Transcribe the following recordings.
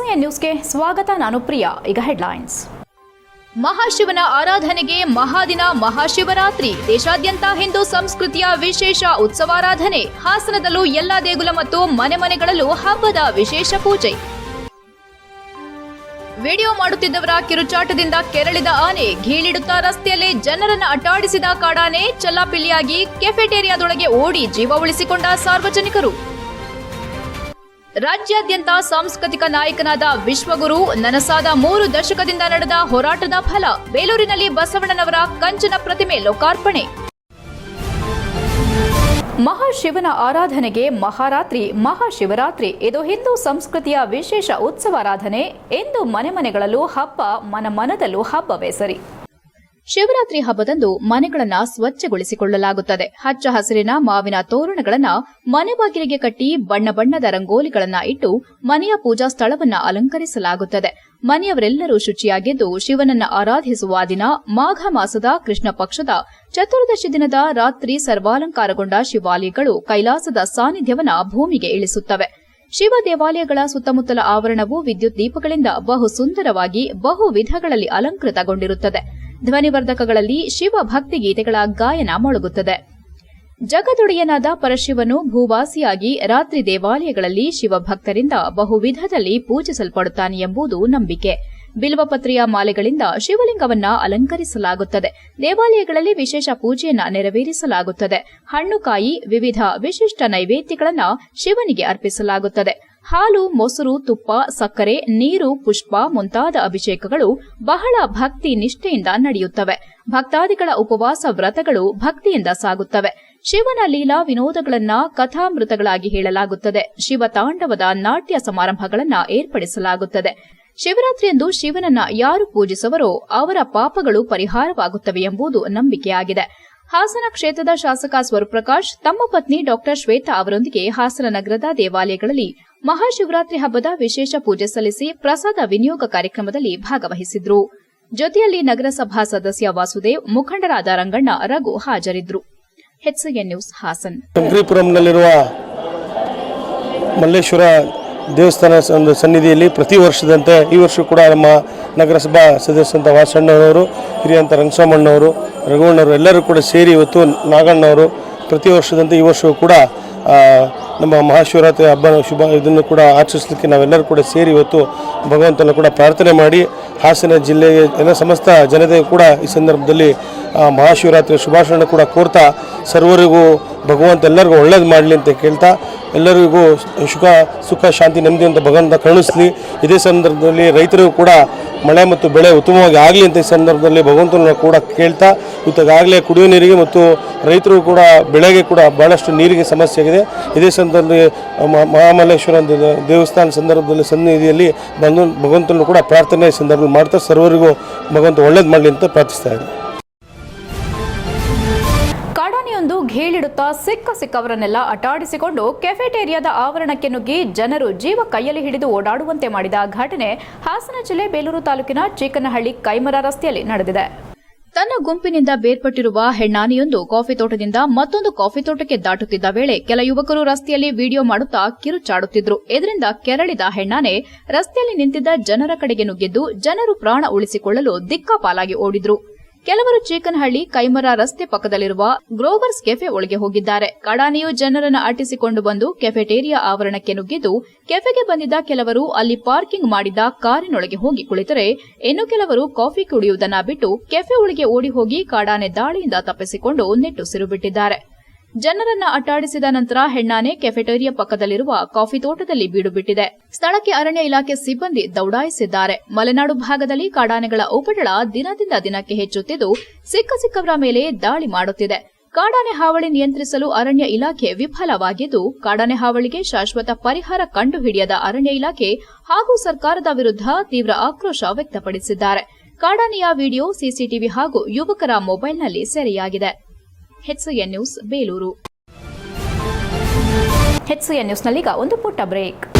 HN ನ್ಯೂಸ್ಗೆ ಸ್ವಾಗತ, ನಾನು ಪ್ರಿಯಾ. ಈಗ ಹೆಡ್ಲೈನ್ಸ್. ಮಹಾಶಿವನ ಆರಾಧನೆಗೆ ಮಹಾದಿನ ಮಹಾಶಿವರಾತ್ರಿ. ದೇಶಾದ್ಯಂತ ಹಿಂದೂ ಸಂಸ್ಕೃತಿಯ ವಿಶೇಷ ಉತ್ಸವಾರಾಧನೆ. ಹಾಸನದಲ್ಲೂ ಎಲ್ಲಾ ದೇಗುಲ ಮತ್ತು ಮನೆ ಮನೆಗಳಲ್ಲೂ ಹಬ್ಬದ ವಿಶೇಷ ಪೂಜೆ. ವಿಡಿಯೋ ಮಾಡುತ್ತಿದ್ದವರ ಕಿರುಚಾಟದಿಂದ ಕೆರಳಿದ ಆನೆ ಘೀಳಿಡುತ್ತಾ ರಸ್ತೆಯಲ್ಲಿ ಜನರನ್ನು ಅಟ್ಟಾಡಿಸಿದ ಕಾಡಾನೆ ಚಲ್ಲಾಪಿಲ್ಲಿಯಾಗಿ ಕೆಫೆಟೇರಿಯಾದೊಳಗೆ ಓಡಿ ಜೀವ ಉಳಿಸಿಕೊಂಡ ಸಾರ್ವಜನಿಕರು. ರಾಜ್ಯಾದ್ಯಂತ ಸಾಂಸ್ಕೃತಿಕ ನಾಯಕನಾದ ವಿಶ್ವಗುರು ನನಸಾದ ಮೂರು ದಶಕದಿಂದ ನಡೆದ ಹೋರಾಟದ ಫಲ ಬೇಲೂರಿನಲ್ಲಿ ಬಸವಣ್ಣನವರ ಕಂಚನ ಪ್ರತಿಮೆ ಲೋಕಾರ್ಪಣೆ. ಮಹಾಶಿವನ ಆರಾಧನೆಗೆ ಮಹಾರಾತ್ರಿ, ಮಹಾಶಿವರಾತ್ರಿ, ಇದು ಹಿಂದೂ ಸಂಸ್ಕೃತಿಯ ವಿಶೇಷ ಉತ್ಸವಾರಾಧನೆ. ಎಂದು ಮನೆ ಮನೆಗಳಲ್ಲೂ ಹಬ್ಬ, ಮನ ಮನದಲ್ಲೂ ಹಬ್ಬವೇ ಸರಿ. ಶಿವರಾತ್ರಿ ಹಬ್ಬದಂದು ಮನೆಗಳನ್ನ ಸ್ವಚ್ಛಗೊಳಿಸಿಕೊಳ್ಳಲಾಗುತ್ತದೆ. ಹಚ್ಚ ಹಸಿರಿನ ಮಾವಿನ ತೋರಣಗಳನ್ನ ಮನೆ ಬಾಗಿಲಿಗೆ ಕಟ್ಟಿ ಬಣ್ಣ ಬಣ್ಣದ ರಂಗೋಲಿಗಳನ್ನ ಇಟ್ಟು ಮನೆಯ ಪೂಜಾ ಸ್ಥಳವನ್ನ ಅಲಂಕರಿಸಲಾಗುತ್ತದೆ. ಮನೆಯವರೆಲ್ಲರೂ ಶುಚಿಯಾಗಿದ್ದು ಶಿವನನ್ನ ಆರಾಧಿಸುವ ದಿನ ಮಾಘ ಮಾಸದ ಕೃಷ್ಣ ಪಕ್ಷದ ಚತುರ್ದಶಿ ದಿನದ ರಾತ್ರಿ ಸರ್ವಾಲಂಕಾರಗೊಂಡ ಶಿವಾಲಯಗಳು ಕೈಲಾಸದ ಸಾನ್ನಿಧ್ಯವನ್ನ ಭೂಮಿಗೆ ಇಳಿಸುತ್ತವೆ. ಶಿವ ದೇವಾಲಯಗಳ ಸುತ್ತಮುತ್ತಲ ಆವರಣವು ವಿದ್ಯುತ್ ದೀಪಗಳಿಂದ ಬಹು ಸುಂದರವಾಗಿ ಬಹು ವಿಧಗಳಲ್ಲಿ ಅಲಂಕೃತಗೊಂಡಿರುತ್ತದೆ. ಧ್ವನಿವರ್ಧಕಗಳಲ್ಲಿ ಶಿವಭಕ್ತಿ ಗೀತೆಗಳ ಗಾಯನ ಮೊಳಗುತ್ತದೆ. ಜಗದೊಡೆಯನಾದ ಪರಶಿವನು ಭೂವಾಸಿಯಾಗಿ ರಾತ್ರಿ ದೇವಾಲಯಗಳಲ್ಲಿ ಶಿವಭಕ್ತರಿಂದ ಬಹುವಿಧದಲ್ಲಿ ಪೂಜಿಸಲ್ಪಡುತ್ತಾನೆ ಎಂಬುದು ನಂಬಿಕೆ. ಬಿಲ್ವಪತ್ರೆಯ ಮಾಲೆಗಳಿಂದ ಶಿವಲಿಂಗವನ್ನ ಅಲಂಕರಿಸಲಾಗುತ್ತದೆ. ದೇವಾಲಯಗಳಲ್ಲಿ ವಿಶೇಷ ಪೂಜೆಯನ್ನ ನೆರವೇರಿಸಲಾಗುತ್ತದೆ. ಹಣ್ಣುಕಾಯಿ ವಿವಿಧ ವಿಶಿಷ್ಟ ನೈವೇದ್ಯಗಳನ್ನ ಶಿವನಿಗೆ ಅರ್ಪಿಸಲಾಗುತ್ತದೆ. ಹಾಲು, ಮೊಸರು, ತುಪ್ಪ, ಸಕ್ಕರೆ, ನೀರು, ಪುಷ್ಪ ಮುಂತಾದ ಅಭಿಷೇಕಗಳು ಬಹಳ ಭಕ್ತಿ ನಿಷ್ಠೆಯಿಂದ ನಡೆಯುತ್ತವೆ. ಭಕ್ತಾದಿಗಳ ಉಪವಾಸ ವ್ರತಗಳು ಭಕ್ತಿಯಿಂದ ಸಾಗುತ್ತವೆ. ಶಿವನ ಲೀಲಾ ವಿನೋದಗಳನ್ನ ಕಥಾಮೃತಗಳಾಗಿ ಹೇಳಲಾಗುತ್ತದೆ. ಶಿವ ತಾಂಡವದ ನಾಟ್ಯ ಸಮಾರಂಭಗಳನ್ನ ಏರ್ಪಡಿಸಲಾಗುತ್ತದೆ. ಶಿವರಾತ್ರಿಯಂದು ಶಿವನನ್ನ ಯಾರು ಪೂಜಿಸುವರೋ ಅವರ ಪಾಪಗಳು ಪರಿಹಾರವಾಗುತ್ತವೆ ಎಂಬುದು ನಂಬಿಕೆಯಾಗಿದೆ. ಹಾಸನ ಕ್ಷೇತ್ರದ ಶಾಸಕ ಸ್ವರೂಪ್ರಕಾಶ್, ತಮ್ಮ ಪತ್ನಿ ಡಾಕ್ಟರ್ ಶ್ವೇತಾ ಅವರೊಂದಿಗೆ ಹಾಸನ ನಗರದ ದೇವಾಲಯಗಳಲ್ಲಿ ಮಹಾಶಿವರಾತ್ರಿ ಹಬ್ಬದ ವಿಶೇಷ ಪೂಜೆ ಸಲ್ಲಿಸಿ ಪ್ರಸಾದ ವಿನಿಯೋಗ ಕಾರ್ಯಕ್ರಮದಲ್ಲಿ ಭಾಗವಹಿಸಿದ್ರು. ಜೊತೆಯಲ್ಲಿ ನಗರಸಭಾ ಸದಸ್ಯ ವಾಸುದೇವ್, ಮುಖಂಡರಾದ ರಂಗಣ್ಣ, ರಘು ಹಾಜರಿದ್ದರು ನ್ಯೂಸ್ ಹಾಸನ್. ಶಂಕರಿಪುರಂನಲ್ಲಿರುವ ಮಲ್ಲೇಶ್ವರ ದೇವಸ್ಥಾನ ಒಂದು ಸನ್ನಿಧಿಯಲ್ಲಿ ಪ್ರತಿ ವರ್ಷದಂತೆ ಈ ವರ್ಷ ಕೂಡ ನಮ್ಮ ನಗರಸಭಾ ಸದಸ್ಯಂತ ವಾಸಣ್ಣನವರು ಹಿರಿಯಂತ ರಂಗಸ್ವಾಮಣ್ಣವರು ರಘುವಣ್ಣವರು ಎಲ್ಲರೂ ಕೂಡ ಸೇರಿ ಇವತ್ತು ನಾಗಣ್ಣವರು ಪ್ರತಿ ವರ್ಷದಂತೆ ಈ ವರ್ಷವೂ ಕೂಡ ನಮ್ಮ ಮಹಾಶಿವರಾತ್ರಿ ಹಬ್ಬ ಶುಭ ಇದನ್ನು ಕೂಡ ಆಚರಿಸಲಿಕ್ಕೆ ನಾವೆಲ್ಲರೂ ಕೂಡ ಸೇರಿ ಇವತ್ತು ಭಗವಂತನ ಕೂಡ ಪ್ರಾರ್ಥನೆ ಮಾಡಿ ಹಾಸನ ಜಿಲ್ಲೆಯ ಎಲ್ಲ ಸಮಸ್ತ ಜನತೆ ಕೂಡ ಈ ಸಂದರ್ಭದಲ್ಲಿ ಮಹಾಶಿವರಾತ್ರಿ ಶುಭಾಶಯ ಕೂಡ ಕೋರ್ತಾ ಸರ್ವರಿಗೂ ಭಗವಂತ ಎಲ್ಲರಿಗೂ ಒಳ್ಳೇದು ಮಾಡಲಿ ಅಂತ ಕೇಳ್ತಾ ಎಲ್ಲರಿಗೂ ಸುಖ ಸುಖ, ಶಾಂತಿ, ನೆಮ್ಮದಿ ಅಂತ ಭಗವಂತ ಕರುಣಿಸಲಿ. ಇದೇ ಸಂದರ್ಭದಲ್ಲಿ ರೈತರಿಗೂ ಕೂಡ ಮಳೆ ಮತ್ತು ಬೆಳೆ ಉತ್ತಮವಾಗಿ ಆಗಲಿ ಅಂತ ಈ ಸಂದರ್ಭದಲ್ಲಿ ಭಗವಂತನ ಕೂಡ ಕೇಳ್ತಾ ಇವತ್ತಾಗಲೇ ಕುಡಿಯುವ ನೀರಿಗೆ ಮತ್ತು ರೈತರು ಕೂಡ ಬೆಳೆಗೆ ಕೂಡ ಭಾಳಷ್ಟು ನೀರಿಗೆ ಸಮಸ್ಯೆ ಆಗಿದೆ ಇದೇ ಸಂದರ್ಭದಲ್ಲಿ ಮಹಾಮಲ್ಲೇಶ್ವರ ದೇವಸ್ಥಾನ ಸಂದರ್ಭದಲ್ಲಿ, ಸನ್ನಿಧಿಯಲ್ಲಿ ಬಂದು ಭಗವಂತನು ಕೂಡ ಪ್ರಾರ್ಥನೆ ಸಂದರ್ಭದಲ್ಲಿ ಮಾಡ್ತಾ ಸರ್ವರಿಗೂ ಭಗವಂತ ಒಳ್ಳೇದು ಮಾಡಲಿ ಅಂತ ಪ್ರಾರ್ಥಿಸ್ತಾ ಇದ್ದೀನಿ ಕಾಡಾನೆಯೊಂದು ಘೇಳಿಡುತ್ತಾ ಸಿಕ್ಕ ಸಿಕ್ಕವರನ್ನೆಲ್ಲ ಅಟಾಡಿಸಿಕೊಂಡು ಕೆಫೆಟೇರಿಯಾದ ಆವರಣಕ್ಕೆ ನುಗ್ಗಿ ಜನರು ಜೀವ ಕೈಯಲ್ಲಿ ಹಿಡಿದು ಓಡಾಡುವಂತೆ ಮಾಡಿದ ಘಟನೆ ಹಾಸನ ಜಿಲ್ಲೆ ಬೇಲೂರು ತಾಲೂಕಿನ ಚೀಕನಹಳ್ಳಿ ಕೈಮರ ರಸ್ತೆಯಲ್ಲಿ ನಡೆದಿದೆ. ತನ್ನ ಗುಂಪಿನಿಂದ ಬೇರ್ಪಟ್ಟಿರುವ ಹೆಣ್ಣಾನೆಯೊಂದು ಕಾಫಿ ತೋಟದಿಂದ ಮತ್ತೊಂದು ಕಾಫಿ ತೋಟಕ್ಕೆ ದಾಟುತ್ತಿದ್ದ ವೇಳೆ ಕೆಲ ಯುವಕರು ರಸ್ತೆಯಲ್ಲಿ ವಿಡಿಯೋ ಮಾಡುತ್ತಾ ಕಿರುಚಾಡುತ್ತಿದ್ರು ಇದರಿಂದ ಕೆರಳಿದ ಹೆಣ್ಣಾನೆ ರಸ್ತೆಯಲ್ಲಿ ನಿಂತಿದ್ದ ಜನರ ಕಡೆಗೆ ನುಗ್ಗಿದ್ದು ಜನರು ಪ್ರಾಣ ಉಳಿಸಿಕೊಳ್ಳಲು ದಿಕ್ಕಾಪಾಲಾಗಿ ಓಡಿದ್ರು. ಕೆಲವರು ಚೀಕನಹಳ್ಳಿ, ಕೈಮರ ರಸ್ತೆ ಪಕ್ಕದಲ್ಲಿರುವ ಗ್ರೋವರ್ಸ್ ಕೆಫೆ ಒಳಗೆ ಹೋಗಿದ್ದಾರೆ. ಕಾಡಾನೆಯು ಜನರನ್ನು ಅಟ್ಟಿಸಿಕೊಂಡು ಬಂದು ಕೆಫೆಟೇರಿಯಾ ಆವರಣಕ್ಕೆ ನುಗ್ಗಿದ್ದು, ಕೆಫೆಗೆ ಬಂದಿದ್ದ ಕೆಲವರು ಅಲ್ಲಿ ಪಾರ್ಕಿಂಗ್ ಮಾಡಿದ್ದ ಕಾರಿನೊಳಗೆ ಹೋಗಿ ಕುಳಿತರೆ, ಇನ್ನು ಕೆಲವರು ಕಾಫಿ ಕುಡಿಯುವುದನ್ನ ಬಿಟ್ಟು ಕೆಫೆ ಒಳಗೆ ಓಡಿ ಹೋಗಿ ಕಾಡಾನೆ ದಾಳಿಯಿಂದ ತಪ್ಪಿಸಿಕೊಂಡು ನೆಟ್ಟುಸಿರು ಬಿಟ್ಟಿದ್ದಾರೆ. ಜನರನ್ನ ಅಟ್ಟಾಡಿಸಿದ ನಂತರ ಹೆಣ್ಣಾನೆ ಕೆಫೆಟೇರಿಯಾ ಪಕ್ಕದಲ್ಲಿರುವ ಕಾಫಿ ತೋಟದಲ್ಲಿ ಬೀಡು ಬಿಟ್ಟಿದೆ. ಸ್ಥಳಕ್ಕೆ ಅರಣ್ಯ ಇಲಾಖೆ ಸಿಬ್ಬಂದಿ ದೌಡಾಯಿಸಿದ್ದಾರೆ. ಮಲೆನಾಡು ಭಾಗದಲ್ಲಿ ಕಾಡಾನೆಗಳ ಉಪಟಳ ದಿನದಿಂದ ದಿನಕ್ಕೆ ಹೆಚ್ಚುತ್ತಿದ್ದು, ಸಿಕ್ಕ ಸಿಕ್ಕವರ ಮೇಲೆ ದಾಳಿ ಮಾಡುತ್ತಿದೆ. ಕಾಡಾನೆ ಹಾವಳಿ ನಿಯಂತ್ರಿಸಲು ಅರಣ್ಯ ಇಲಾಖೆ ವಿಫಲವಾಗಿದ್ದು, ಕಾಡಾನೆ ಹಾವಳಿಗೆ ಶಾಶ್ವತ ಪರಿಹಾರ ಕಂಡುಹಿಡಿಯದ ಅರಣ್ಯ ಇಲಾಖೆ ಹಾಗೂ ಸರ್ಕಾರದ ವಿರುದ್ಧ ತೀವ್ರ ಆಕ್ರೋಶ ವ್ಯಕ್ತಪಡಿಸಿದ್ದಾರೆ. ಕಾಡಾನೆಯ ವಿಡಿಯೋ, ಸಿಸಿಟಿವಿ ಹಾಗೂ ಯುವಕರ ಮೊಬೈಲ್ನಲ್ಲಿ ಸೆರೆಯಾಗಿದೆ. HN news Belur. ಹೆಚ್ಎನ್ ನ್ಯೂಸ್ನಲ್ಲೀಗ ಒಂದು ಪುಟ್ಟ ಬ್ರೇಕ್.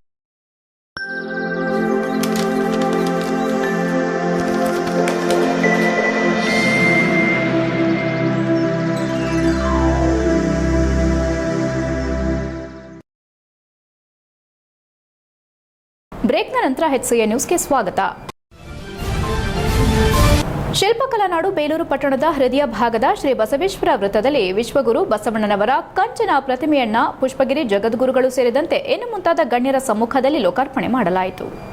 ಬ್ರೇಕ್ನ ನ್ಯೂಸ್ ನ್ಯೂಸ್ಗೆ ಸ್ವಾಗತ. ಶಿಲ್ಪಕಲಾ ನಾಡು ಬೇಲೂರು ಪಟ್ಟಣದ ಹೃದಯ ಭಾಗದ ಶ್ರೀ ಬಸವೇಶ್ವರ ವೃತ್ತದಲ್ಲಿ ವಿಶ್ವಗುರು ಬಸವಣ್ಣನವರ ಕಂಚನ ಪ್ರತಿಮೆಯನ್ನ ಪುಷ್ಪಗಿರಿ ಜಗದ್ಗುರುಗಳು ಸೇರಿದಂತೆ ಇನ್ನು ಮುಂತಾದ ಗಣ್ಯರ ಸಮ್ಮುಖದಲ್ಲಿ ಲೋಕಾರ್ಪಣೆ ಮಾಡಲಾಯಿತು.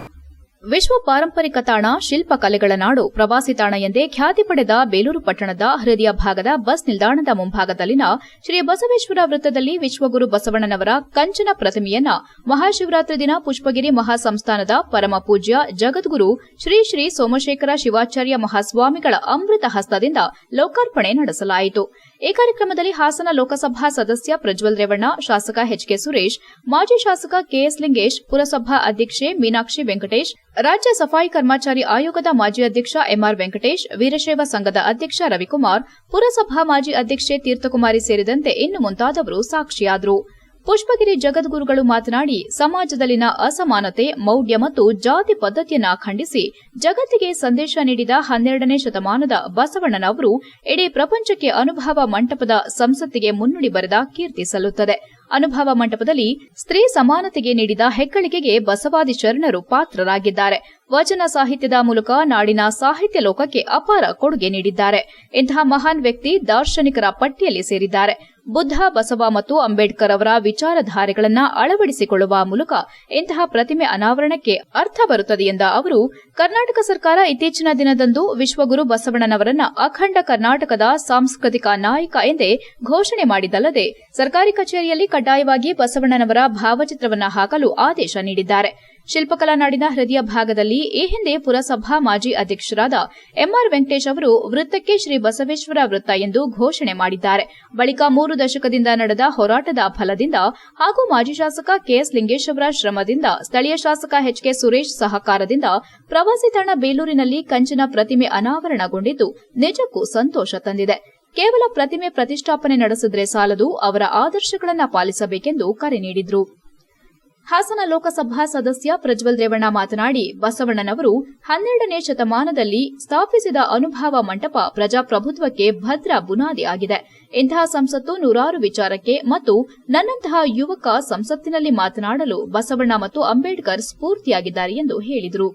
ವಿಶ್ವ ಪಾರಂಪರಿಕ ತಾಣ ಶಿಲ್ಪಕಲೆಗಳ ನಾಡು ಪ್ರವಾಸಿ ತಾಣ ಎಂದೇ ಖ್ಯಾತಿ ಪಡೆದ ಬೇಲೂರು ಪಟ್ಟಣದ ಹೃದಯ ಭಾಗದ ಬಸ್ ನಿಲ್ದಾಣದ ಮುಂಭಾಗದಲ್ಲಿನ ಶ್ರೀ ಬಸವೇಶ್ವರ ವೃತ್ತದಲ್ಲಿ ವಿಶ್ವಗುರು ಬಸವಣ್ಣನವರ ಕಂಚನ ಪ್ರತಿಮೆಯನ್ನ ಮಹಾಶಿವರಾತ್ರಿ ದಿನ ಪುಷ್ಪಗಿರಿ ಮಹಾಸಂಸ್ಥಾನದ ಪರಮ ಪೂಜ್ಯ ಜಗದ್ಗುರು ಶ್ರೀ ಶ್ರೀ ಸೋಮಶೇಖರ ಶಿವಾಚಾರ್ಯ ಮಹಾಸ್ವಾಮಿಗಳ ಅಮೃತ ಹಸ್ತದಿಂದ ಲೋಕಾರ್ಪಣೆ ನಡೆಸಲಾಯಿತು. ಈ ಕಾರ್ಯಕ್ರಮದಲ್ಲಿ ಹಾಸನ ಲೋಕಸಭಾ ಸದಸ್ಯ ಪ್ರಜ್ವಲ್ ರೇವಣ್ಣ, ಶಾಸಕ ಎಚ್ಕೆ ಸುರೇಶ್, ಮಾಜಿ ಶಾಸಕ ಕೆಎಸ್ ಲಿಂಗೇಶ್, ಪುರಸಭಾ ಅಧ್ಯಕ್ಷೆ ಮೀನಾಕ್ಷಿ ವೆಂಕಟೇಶ್, ರಾಜ್ಯ ಸಫಾಯಿ ಕರ್ಮಚಾರಿ ಆಯೋಗದ ಮಾಜಿ ಅಧ್ಯಕ್ಷ ಎಂಆರ್ ವೆಂಕಟೇಶ್, ವೀರಶೈವ ಸಂಘದ ಅಧ್ಯಕ್ಷ ರವಿಕುಮಾರ್, ಪುರಸಭಾ ಮಾಜಿ ಅಧ್ಯಕ್ಷೆ ತೀರ್ಥಕುಮಾರಿ ಸೇರಿದಂತೆ ಇನ್ನು ಮುಂತಾದವರು ಸಾಕ್ಷಿಯಾದರು. ಪುಷ್ಪಗಿರಿ ಜಗದ್ಗುರುಗಳು ಮಾತನಾಡಿ, ಸಮಾಜದಲ್ಲಿನ ಅಸಮಾನತೆ, ಮೌಢ್ಯ ಮತ್ತು ಜಾತಿ ಪದ್ಧತಿಯನ್ನು ಖಂಡಿಸಿ, ಜಗತ್ತಿಗೆ ಸಂದೇಶ ನೀಡಿದ ಹನ್ನೆರಡನೇ ಶತಮಾನದ ಬಸವಣ್ಣನವರು ಇಡೀ ಪ್ರಪಂಚಕ್ಕೆ ಅನುಭವ ಮಂಟಪದ ಸಂಸತ್ತಿಗೆ ಮುನ್ನುಡಿ ಬರೆದ ಕೀರ್ತಿ ಸಲ್ಲುತ್ತದೆ. ಅನುಭವ ಮಂಟಪದಲ್ಲಿ ಸ್ತ್ರೀ ಸಮಾನತೆಗೆ ನೀಡಿದ ಹೆಗ್ಗಳಿಕೆಗೆ ಬಸವಾದಿ ಶರಣರು ಪಾತ್ರರಾಗಿದ್ದಾರೆ. ವಚನ ಸಾಹಿತ್ಯದ ಮೂಲಕ ನಾಡಿನ ಸಾಹಿತ್ಯ ಲೋಕಕ್ಕೆ ಅಪಾರ ಕೊಡುಗೆ ನೀಡಿದ್ದಾರೆ. ಇಂತಹ ಮಹಾನ್ ವ್ಯಕ್ತಿ ದಾರ್ಶನಿಕರ ಪಟ್ಟಿಯಲ್ಲಿ ಸೇರಿದ್ದಾರೆ. ಬುದ್ಧ, ಬಸವ ಮತ್ತು ಅಂಬೇಡ್ಕರ್ ಅವರ ವಿಚಾರಧಾರೆಗಳನ್ನು ಅಳವಡಿಸಿಕೊಳ್ಳುವ ಮೂಲಕ ಇಂತಹ ಪ್ರತಿಮೆ ಅನಾವರಣಕ್ಕೆ ಅರ್ಥ ಬರುತ್ತದೆ ಎಂದ ಅವರು, ಕರ್ನಾಟಕ ಸರ್ಕಾರ ಇತ್ತೀಚಿನ ದಿನದಂದು ವಿಶ್ವಗುರು ಬಸವಣ್ಣನವರನ್ನ ಅಖಂಡ ಕರ್ನಾಟಕದ ಸಾಂಸ್ಕೃತಿಕ ನಾಯಕ ಎಂದೇ ಘೋಷಣೆ ಮಾಡಿದ್ದಲ್ಲದೆ, ಸರ್ಕಾರಿ ಕಚೇರಿಯಲ್ಲಿ ಕಡ್ಡಾಯವಾಗಿ ಬಸವಣ್ಣನವರ ಭಾವಚಿತ್ರವನ್ನು ಹಾಕಲು ಆದೇಶ ನೀಡಿದ್ದಾರೆ. ಶಿಲ್ಪಕಲಾ ನಾಡಿನ ಹೃದಯ ಭಾಗದಲ್ಲಿ ಈ ಹಿಂದೆ ಪುರಸಭಾ ಮಾಜಿ ಅಧ್ಯಕ್ಷರಾದ ಎಂಆರ್ ವೆಂಕಟೇಶ್ ಅವರು ವೃತ್ತಕ್ಕೆ ಶ್ರೀ ಬಸವೇಶ್ವರ ವೃತ್ತ ಎಂದು ಘೋಷಣೆ ಮಾಡಿದ್ದಾರೆ. ಬಳಿಕ ಮೂರು ದಶಕದಿಂದ ನಡೆದ ಹೋರಾಟದ ಫಲದಿಂದ ಹಾಗೂ ಮಾಜಿ ಶಾಸಕ ಕೆಎಸ್ ಲಿಂಗೇಶ್ ಅವರ ಶ್ರಮದಿಂದ ಸ್ಥಳೀಯ ಶಾಸಕ ಎಚ್ಕೆ ಸುರೇಶ್ ಸಹಕಾರದಿಂದ ಪ್ರವಾಸಿ ತಾಣ ಬೇಲೂರಿನಲ್ಲಿ ಕಂಚಿನ ಪ್ರತಿಮೆ ಅನಾವರಣಗೊಂಡಿದ್ದು ನಿಜಕ್ಕೂ ಸಂತೋಷ ತಂದಿದೆ. ಕೇವಲ ಪ್ರತಿಮೆ ಪ್ರತಿಷ್ಠಾಪನೆ ನಡೆಸಿದ್ರೆ ಸಾಲದು ಅವರ ಆದರ್ಶಗಳನ್ನು ಪಾಲಿಸಬೇಕೆಂದು ಕರೆ ನೀಡಿದ್ರು. ಹಾಸನ ಲೋಕಸಭಾ ಸದಸ್ಯ ಪ್ರಜ್ವಲ್ ರೇವಣ್ಣ ಮಾತನಾಡಿ, ಬಸವಣ್ಣನವರು ಹನ್ನೆರಡನೇ ಶತಮಾನದಲ್ಲಿ ಸ್ಥಾಪಿಸಿದ ಅನುಭವ ಮಂಟಪ ಪ್ರಜಾಪ್ರಭುತ್ವಕ್ಕೆ ಭದ್ರ ಬುನಾದಿ ಆಗಿದೆ. ಇಂತಹ ಸಂಸತ್ತು ನೂರಾರು ವಿಚಾರಕ್ಕೆ ಮತ್ತು ನನ್ನಂತಹ ಯುವಕ ಸಂಸತ್ತಿನಲ್ಲಿ ಮಾತನಾಡಲು ಬಸವಣ್ಣ ಮತ್ತು ಅಂಬೇಡ್ಕರ್ ಸ್ಫೂರ್ತಿಯಾಗಿದ್ದಾರೆ ಎಂದು ಹೇಳಿದರು.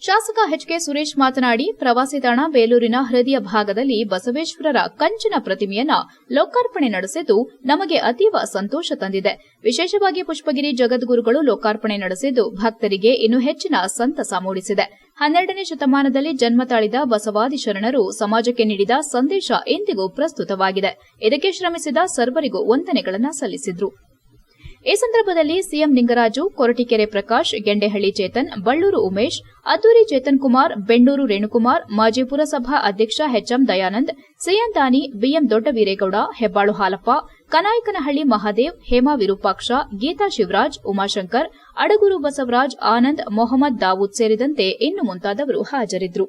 ಶಾಸಕ ಎಚ್ಕೆ ಸುರೇಶ್ ಮಾತನಾಡಿ, ಪ್ರವಾಸಿ ತಾಣ ಬೇಲೂರಿನ ಹೃದಯ ಭಾಗದಲ್ಲಿ ಬಸವೇಶ್ವರರ ಕಂಚಿನ ಪ್ರತಿಮೆಯನ್ನ ಲೋಕಾರ್ಪಣೆ ನಡೆಸಿದ್ದು ನಮಗೆ ಅತೀವ ಸಂತೋಷ ತಂದಿದೆ. ವಿಶೇಷವಾಗಿ ಪುಷ್ಪಗಿರಿ ಜಗದ್ಗುರುಗಳು ಲೋಕಾರ್ಪಣೆ ನಡೆಸಿದ್ದು ಭಕ್ತರಿಗೆ ಇನ್ನೂ ಹೆಚ್ಚಿನ ಸಂತಸ ಮೂಡಿಸಿದೆ. ಹನ್ನೆರಡನೇ ಶತಮಾನದಲ್ಲಿ ಜನ್ಮ ತಾಳಿದ ಬಸವಾದಿ ಶರಣರು ಸಮಾಜಕ್ಕೆ ನೀಡಿದ ಸಂದೇಶ ಇಂದಿಗೂ ಪ್ರಸ್ತುತವಾಗಿದೆ. ಇದಕ್ಕೆ ಶ್ರಮಿಸಿದ ಸರ್ವರಿಗೂ ವಂದನೆಗಳನ್ನು ಸಲ್ಲಿಸಿದ್ರು. ಈ ಸಂದರ್ಭದಲ್ಲಿ ಸಿಎಂ ನಿಂಗರಾಜು ಕೊರಟಿಕೆರೆ ಪ್ರಕಾಶ್, ಗೆಂಡೆಹಳ್ಳಿ ಚೇತನ್, ಬಳ್ಳೂರು ಉಮೇಶ್, ಅದ್ದೂರಿ ಚೇತನ್ ಕುಮಾರ್, ಬೆಣ್ಣೂರು ರೇಣುಕುಮಾರ್, ಮಾಜಿ ಪುರಸಭಾ ಅಧ್ಯಕ್ಷ HM Dayanand CN Dani BM Doddaveeregowda, Hebbalu Halappa, Kanayakanahalli Mahadev, Hema Virupaksha, Geetha Shivaraj, Umashankar, Adaguru Basavaraj, Anand, Mohammed Dawood ಸೇರಿದಂತೆ ಇನ್ನು ಮುಂತಾದವರು ಹಾಜರಿದ್ದರು.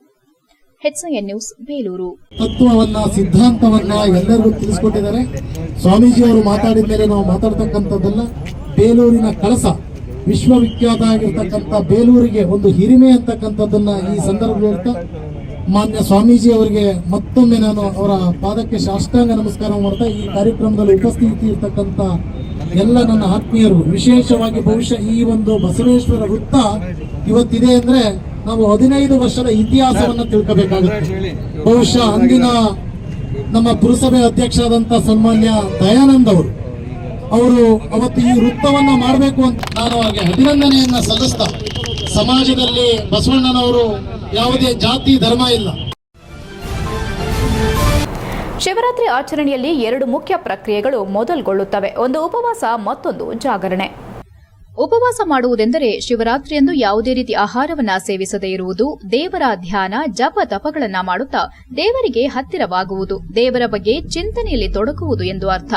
HIN news Belur. ತತ್ವವನ್ನ, ಸಿದ್ಧಾಂತವನ್ನ ಎಲ್ಲರಿಗೂ ತಿಳಿಸ್ಕೊಟ್ಟಿದ್ದಾರೆ. ಸ್ವಾಮೀಜಿ ಅವರು ಮಾತಾಡಿದ ಮೇಲೆ ನಾವು ಮಾತಾಡ್ತಕ್ಕಂಥದ್ದಲ್ಲ, ಬೇಲೂರಿನ ಕಳಸ, ವಿಶ್ವವಿಖ್ಯಾತ ಆಗಿರ್ತಕ್ಕಂಥ ಬೇಲೂರಿಗೆ ಒಂದು ಹಿರಿಮೆ ಅಂತಕ್ಕಂಥದ್ದನ್ನ ಈ ಸಂದರ್ಭದಲ್ಲಿ ಮಾನ್ಯ ಸ್ವಾಮೀಜಿ ಅವರಿಗೆ ಮತ್ತೊಮ್ಮೆ ನಾನು ಅವರ ಪಾದಕ್ಕೆ ಸಾಷ್ಟಾಂಗ ನಮಸ್ಕಾರ ಮಾಡ್ತಾ, ಈ ಕಾರ್ಯಕ್ರಮದಲ್ಲಿ ಉಪಸ್ಥಿತಿ ಇರ್ತಕ್ಕಂಥ ಎಲ್ಲ ನನ್ನ ಆತ್ಮೀಯರು, ವಿಶೇಷವಾಗಿ ಬಹುಶಃ ಈ ಒಂದು ಬಸವೇಶ್ವರ ವೃತ್ತ ಇವತ್ತಿದೆ ಅಂದ್ರೆ ನಾವು ಹದಿನೈದು ವರ್ಷದ ಇತಿಹಾಸವನ್ನು ತಿಳ್ಕೋಬೇಕಾಗುತ್ತೆ. ಬಹುಶಃ ಅಂದಿನ ನಮ್ಮ ಪುರಸಭೆ ಅಧ್ಯಕ್ಷರಾದಂಥ ಸನ್ಮಾನ್ಯ ದಯಾನಂದ್ ಅವರು ಅವರು ಅವತ್ತು ಈ ವೃತ್ತವನ್ನ ಮಾಡಬೇಕು ಅಂತ ನಾನು ಹಾಗೆ ಅಭಿನಂದನೆಯನ್ನ ಸಲ್ಲಿಸ್ತಾ ಸಮಾಜದಲ್ಲಿ ಬಸವಣ್ಣನವರು ಯಾವುದೇ ಜಾತಿ ಧರ್ಮ ಇಲ್ಲ. ಶಿವರಾತ್ರಿ ಆಚರಣೆಯಲ್ಲಿ ಎರಡು ಮುಖ್ಯ ಪ್ರಕ್ರಿಯೆಗಳು ಮೊದಲುಗೊಳ್ಳುತ್ತವೆ. ಒಂದು ಉಪವಾಸ ಮತ್ತೊಂದು ಜಾಗರಣೆ. ಉಪವಾಸ ಮಾಡುವುದೆಂದರೆ ಶಿವರಾತ್ರಿಯಂದು ಯಾವುದೇ ರೀತಿ ಆಹಾರವನ್ನ ಸೇವಿಸದೇ ಇರುವುದು ದೇವರ ಧ್ಯಾನ, ಜಪ ತಪಗಳನ್ನ ಮಾಡುತ್ತಾ ದೇವರಿಗೆ ಹತ್ತಿರವಾಗುವುದು. ದೇವರ ಬಗ್ಗೆ ಚಿಂತನೆಯಲ್ಲಿ ತೊಡಗುವುದು ಎಂದು ಅರ್ಥ.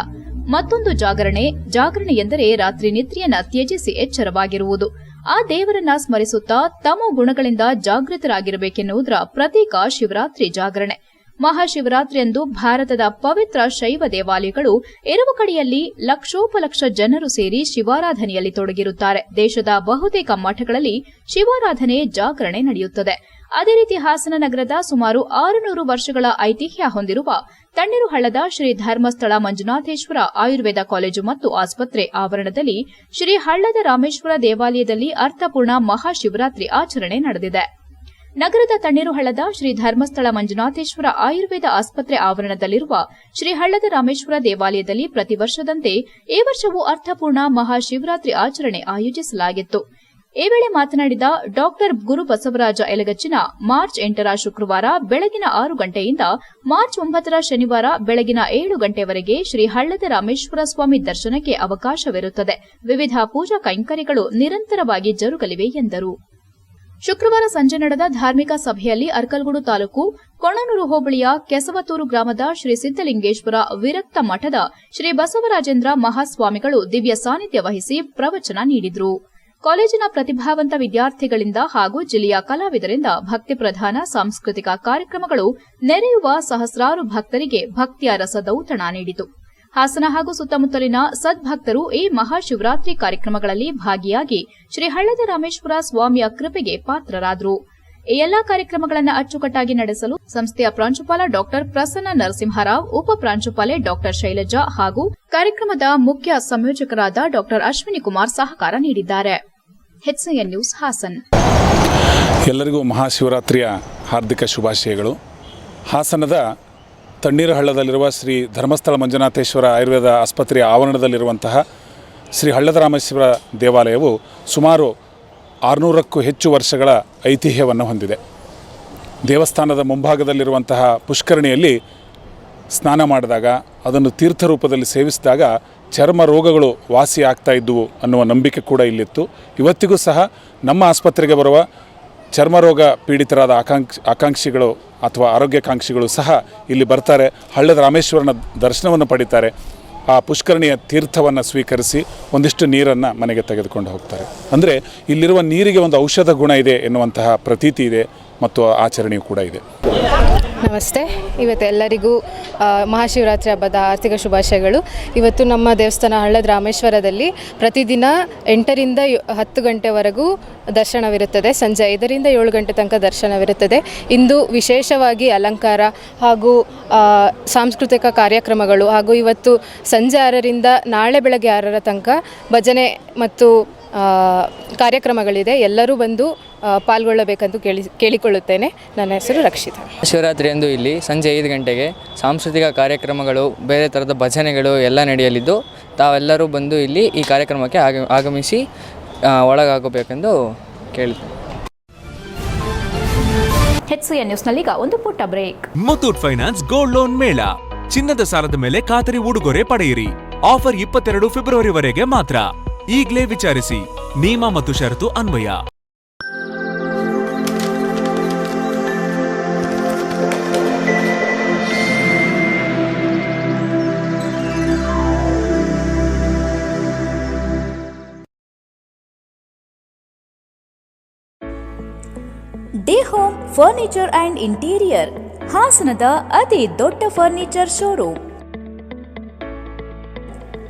ಮತ್ತೊಂದು ಜಾಗರಣೆ ಜಾಗರಣೆ ಎಂದರೆ ರಾತ್ರಿ ನಿದ್ರೆಯನ್ನ ತ್ಯಜಿಸಿ ಎಚ್ಚರವಾಗಿರುವುದು. ಆ ದೇವರನ್ನ ಸ್ಮರಿಸುತ್ತಾ ತಮ್ಮ ಗುಣಗಳಿಂದ ಜಾಗೃತರಾಗಿರಬೇಕೆನ್ನುವುದರ ಪ್ರತೀಕ ಶಿವರಾತ್ರಿ ಜಾಗರಣೆ. ಮಹಾಶಿವರಾತ್ರಿಯಂದು ಭಾರತದ ಪವಿತ್ರ ಶೈವ ದೇವಾಲಯಗಳು ಇರುವ ಕಡೆಯಲ್ಲಿ ಲಕ್ಷೋಪಲಕ್ಷ ಜನರು ಸೇರಿ ಶಿವಾರಾಧನೆಯಲ್ಲಿ ತೊಡಗಿರುತ್ತಾರೆ. ದೇಶದ ಬಹುತೇಕ ಮಠಗಳಲ್ಲಿ ಶಿವಾರಾಧನೆ ಜಾಗರಣೆ ನಡೆಯುತ್ತದೆ. ಅದೇ ರೀತಿ ಹಾಸನ ನಗರದ ಸುಮಾರು ಆರುನೂರು ವರ್ಷಗಳ ಐತಿಹ್ಯ ಹೊಂದಿರುವ ತಣ್ಣೀರುಹಳ್ಳದ ಶ್ರೀ ಧರ್ಮಸ್ಥಳ ಮಂಜುನಾಥೇಶ್ವರ ಆಯುರ್ವೇದ ಕಾಲೇಜು ಮತ್ತು ಆಸ್ಪತ್ರೆ ಆವರಣದಲ್ಲಿ ಶ್ರೀ ಹಳ್ಳದ ರಾಮೇಶ್ವರ ದೇವಾಲಯದಲ್ಲಿ ಅರ್ಥಪೂರ್ಣ ಮಹಾಶಿವರಾತ್ರಿ ಆಚರಣೆ ನಡೆದಿದೆ. ನಗರದ ತಣ್ಣೀರುಹಳ್ಳದ ಶ್ರೀ ಧರ್ಮಸ್ಥಳ ಮಂಜುನಾಥೇಶ್ವರ ಆಯುರ್ವೇದ ಆಸ್ಪತ್ರೆ ಆವರಣದಲ್ಲಿರುವ ಶ್ರೀ ಹಳ್ಳದ ರಾಮೇಶ್ವರ ದೇವಾಲಯದಲ್ಲಿ ಪ್ರತಿ ವರ್ಷದಂತೆ ಈ ವರ್ಷವೂ ಅರ್ಥಪೂರ್ಣ ಮಹಾಶಿವರಾತ್ರಿ ಆಚರಣೆ ಆಯೋಜಿಸಲಾಗಿತ್ತು. ಈ ವೇಳೆ ಮಾತನಾಡಿದ ಡಾಕ್ಟರ್ ಗುರು ಬಸವರಾಜ ಎಲಗಚ್ಚಿನ, ಮಾರ್ಚ್ ಎಂಟರ ಶುಕ್ರವಾರ ಬೆಳಗಿನ ಆರು ಗಂಟೆಯಿಂದ ಮಾರ್ಚ್ ಒಂಬತ್ತರ ಶನಿವಾರ ಬೆಳಗಿನ ಏಳು ಗಂಟೆವರೆಗೆ ಶ್ರೀ ಹಳ್ಳದ ರಾಮೇಶ್ವರ ಸ್ವಾಮಿ ದರ್ಶನಕ್ಕೆ ಅವಕಾಶವಿರುತ್ತದೆ. ವಿವಿಧ ಪೂಜಾ ಕೈಂಕರ್ಯಗಳು ನಿರಂತರವಾಗಿ ಜರುಗಲಿವೆ ಎಂದರು. ಶುಕ್ರವಾರ ಸಂಜೆ ನಡೆದ ಧಾರ್ಮಿಕ ಸಭೆಯಲ್ಲಿ ಅರ್ಕಲ್ಗೂಡು ತಾಲೂಕು ಕೊಣನೂರು ಹೋಬಳಿಯ ಕೆಸವತೂರು ಗ್ರಾಮದ ಶ್ರೀ ಸಿದ್ದಲಿಂಗೇಶ್ವರ ವಿರಕ್ತ ಮಠದ ಶ್ರೀ ಬಸವರಾಜೇಂದ್ರ ಮಹಾಸ್ವಾಮಿಗಳು ದಿವ್ಯ ಸಾನ್ನಿಧ್ಯ ವಹಿಸಿ ಪ್ರವಚನ ನೀಡಿದರು. ಕಾಲೇಜಿನ ಪ್ರತಿಭಾವಂತ ವಿದ್ಯಾರ್ಥಿಗಳಿಂದ ಹಾಗೂ ಜಿಲ್ಲೆಯ ಕಲಾವಿದರಿಂದ ಭಕ್ತಿ ಪ್ರಧಾನ ಸಾಂಸ್ಕೃತಿಕ ಕಾರ್ಯಕ್ರಮಗಳು ನೆರೆಯುವ ಸಹಸ್ರಾರು ಭಕ್ತರಿಗೆ ಭಕ್ತಿಯ ರಸದೌತಣ ನೀಡಿತು. ಹಾಸನ ಹಾಗೂ ಸುತ್ತಮುತ್ತಲಿನ ಸದ್ಭಕ್ತರು ಈ ಮಹಾಶಿವರಾತ್ರಿ ಕಾರ್ಯಕ್ರಮಗಳಲ್ಲಿ ಭಾಗಿಯಾಗಿ ಶ್ರೀ ಹಳ್ಳದ ರಾಮೇಶ್ವರ ಸ್ವಾಮಿಯ ಕೃಪೆಗೆ ಪಾತ್ರರಾದರು. ಈ ಎಲ್ಲಾ ಕಾರ್ಯಕ್ರಮಗಳನ್ನು ಅಚ್ಚುಕಟ್ಟಾಗಿ ನಡೆಸಲು ಸಂಸ್ಥೆಯ ಪ್ರಾಂಶುಪಾಲ ಡಾಕ್ಟರ್ ಪ್ರಸನ್ನ ನರಸಿಂಹರಾವ್, ಉಪ ಪ್ರಾಂಶುಪಾಲೆ ಡಾಕ್ಟರ್ ಶೈಲಜಾ ಹಾಗೂ ಕಾರ್ಯಕ್ರಮದ ಮುಖ್ಯ ಸಂಯೋಜಕರಾದ ಡಾಕ್ಟರ್ ಅಶ್ವಿನಿ ಕುಮಾರ್ ಸಹಕಾರ ನೀಡಿದ್ದಾರೆ. ನ್ಯೂಸ್ ಹಾಸನ್. ಎಲ್ಲರಿಗೂ ಮಹಾಶಿವರಾತ್ರಿಯ ಹಾರ್ದಿಕ ಶುಭಾಶಯಗಳು. ಹಾಸನದ ತಣ್ಣೀರು ಹಳ್ಳದಲ್ಲಿರುವ ಶ್ರೀ ಧರ್ಮಸ್ಥಳ ಮಂಜುನಾಥೇಶ್ವರ ಆಯುರ್ವೇದ ಆಸ್ಪತ್ರೆಯ ಆವರಣದಲ್ಲಿರುವಂತಹ ಶ್ರೀ ಹಳ್ಳದ ರಾಮೇಶ್ವರ ದೇವಾಲಯವು ಸುಮಾರು ಆರುನೂರಕ್ಕೂ ಹೆಚ್ಚು ವರ್ಷಗಳ ಐತಿಹ್ಯವನ್ನು ಹೊಂದಿದೆ. ದೇವಸ್ಥಾನದ ಮುಂಭಾಗದಲ್ಲಿರುವಂತಹ ಪುಷ್ಕರಣಿಯಲ್ಲಿ ಸ್ನಾನ ಮಾಡಿದಾಗ, ಅದನ್ನು ತೀರ್ಥ ರೂಪದಲ್ಲಿ ಸೇವಿಸಿದಾಗ ಚರ್ಮ ರೋಗಗಳು ವಾಸಿ ಆಗ್ತಾ ಇದ್ದುವು ಅನ್ನುವ ನಂಬಿಕೆ ಕೂಡ ಇಲ್ಲಿತ್ತು. ಇವತ್ತಿಗೂ ಸಹ ನಮ್ಮ ಆಸ್ಪತ್ರೆಗೆ ಬರುವ ಚರ್ಮರೋಗ ಪೀಡಿತರಾದ ಆಕಾಂಕ್ಷ, ಆಕಾಂಕ್ಷಿಗಳು ಅಥವಾ ಆರೋಗ್ಯಾಕಾಂಕ್ಷಿಗಳು ಸಹ ಇಲ್ಲಿ ಬರ್ತಾರೆ. ಹಳ್ಳದ ರಾಮೇಶ್ವರನ ದರ್ಶನವನ್ನು ಪಡಿತಾರೆ. ಆ ಪುಷ್ಕರಣಿಯ ತೀರ್ಥವನ್ನು ಸ್ವೀಕರಿಸಿ ಒಂದಿಷ್ಟು ನೀರನ್ನು ಮನೆಗೆ ತೆಗೆದುಕೊಂಡು ಹೋಗ್ತಾರೆ. ಅಂದರೆ ಇಲ್ಲಿರುವ ನೀರಿಗೆ ಒಂದು ಔಷಧ ಗುಣ ಇದೆ ಎನ್ನುವಂತಹ ಪ್ರತೀತಿ ಇದೆ. ಮತ್ತು ಆಚರಣೆಯೂ ಕೂಡ ಇದೆ. ನಮಸ್ತೆ. ಇವತ್ತು ಎಲ್ಲರಿಗೂ ಮಹಾಶಿವರಾತ್ರಿ ಹಬ್ಬದ ಆರ್ಥಿಕ ಶುಭಾಶಯಗಳು. ಇವತ್ತು ನಮ್ಮ ದೇವಸ್ಥಾನ ಹಳ್ಳದ ರಾಮೇಶ್ವರದಲ್ಲಿ ಪ್ರತಿದಿನ ಎಂಟರಿಂದ ಹತ್ತು ಗಂಟೆವರೆಗೂ ದರ್ಶನವಿರುತ್ತದೆ. ಸಂಜೆ ಐದರಿಂದ ಏಳು ಗಂಟೆ ತನಕ ದರ್ಶನವಿರುತ್ತದೆ. ಇಂದು ವಿಶೇಷವಾಗಿ ಅಲಂಕಾರ ಹಾಗೂ ಸಾಂಸ್ಕೃತಿಕ ಕಾರ್ಯಕ್ರಮಗಳು ಹಾಗೂ ಇವತ್ತು ಸಂಜೆ ಆರರಿಂದ ನಾಳೆ ಬೆಳಗ್ಗೆ ಆರರ ತನಕ ಭಜನೆ ಮತ್ತು ಕಾರ್ಯಕ್ರಮಗಳಿದೆ. ಎಲ್ಲರೂ ಬಂದು ಪಾಲ್ಗೊಳ್ಳಬೇಕೆಂದು ಕೇಳಿ ಕೇಳಿಕೊಳ್ಳುತ್ತೇನೆ. ನನ್ನ ಹೆಸರು ರಕ್ಷಿತ. ಶಿವರಾತ್ರಿ ಎಂದು ಇಲ್ಲಿ ಸಂಜೆ ಐದು ಗಂಟೆಗೆ ಸಾಂಸ್ಕೃತಿಕ ಕಾರ್ಯಕ್ರಮಗಳು ಬೇರೆ ಥರದ ಭಜನೆಗಳು ಎಲ್ಲ ನಡೆಯಲಿದ್ದು ತಾವೆಲ್ಲರೂ ಬಂದು ಇಲ್ಲಿ ಈ ಕಾರ್ಯಕ್ರಮಕ್ಕೆ ಆಗ ಆಗಮಿಸಿ ಒಳಗಾಗಬೇಕೆಂದು ಕೇಳ್ತೇನೆ ಹೆಚ್ಸಿಎನ್ ನ್ಯೂಸ್ನಲ್ಲೀಗ ಒಂದು ಪುಟ್ಟ break. Muthoot finance gold loan ಮೇಳ. ಚಿನ್ನದ ಸಾಲದ ಮೇಲೆ ಖಾತರಿ ಉಡುಗೊರೆ ಪಡೆಯಿರಿ. ಆಫರ್ ಇಪ್ಪತ್ತೆರಡು ಫೆಬ್ರವರಿವರೆಗೆ ಮಾತ್ರ. ಈಗಲೇ ವಿಚಾರಿಸಿ ನಿಯಮ ಮತ್ತು ಷರತ್ತು ಅನ್ವಯ. D home furniture and interior ಹಾಸನದ ಅತಿ ದೊಡ್ಡ furniture showroom.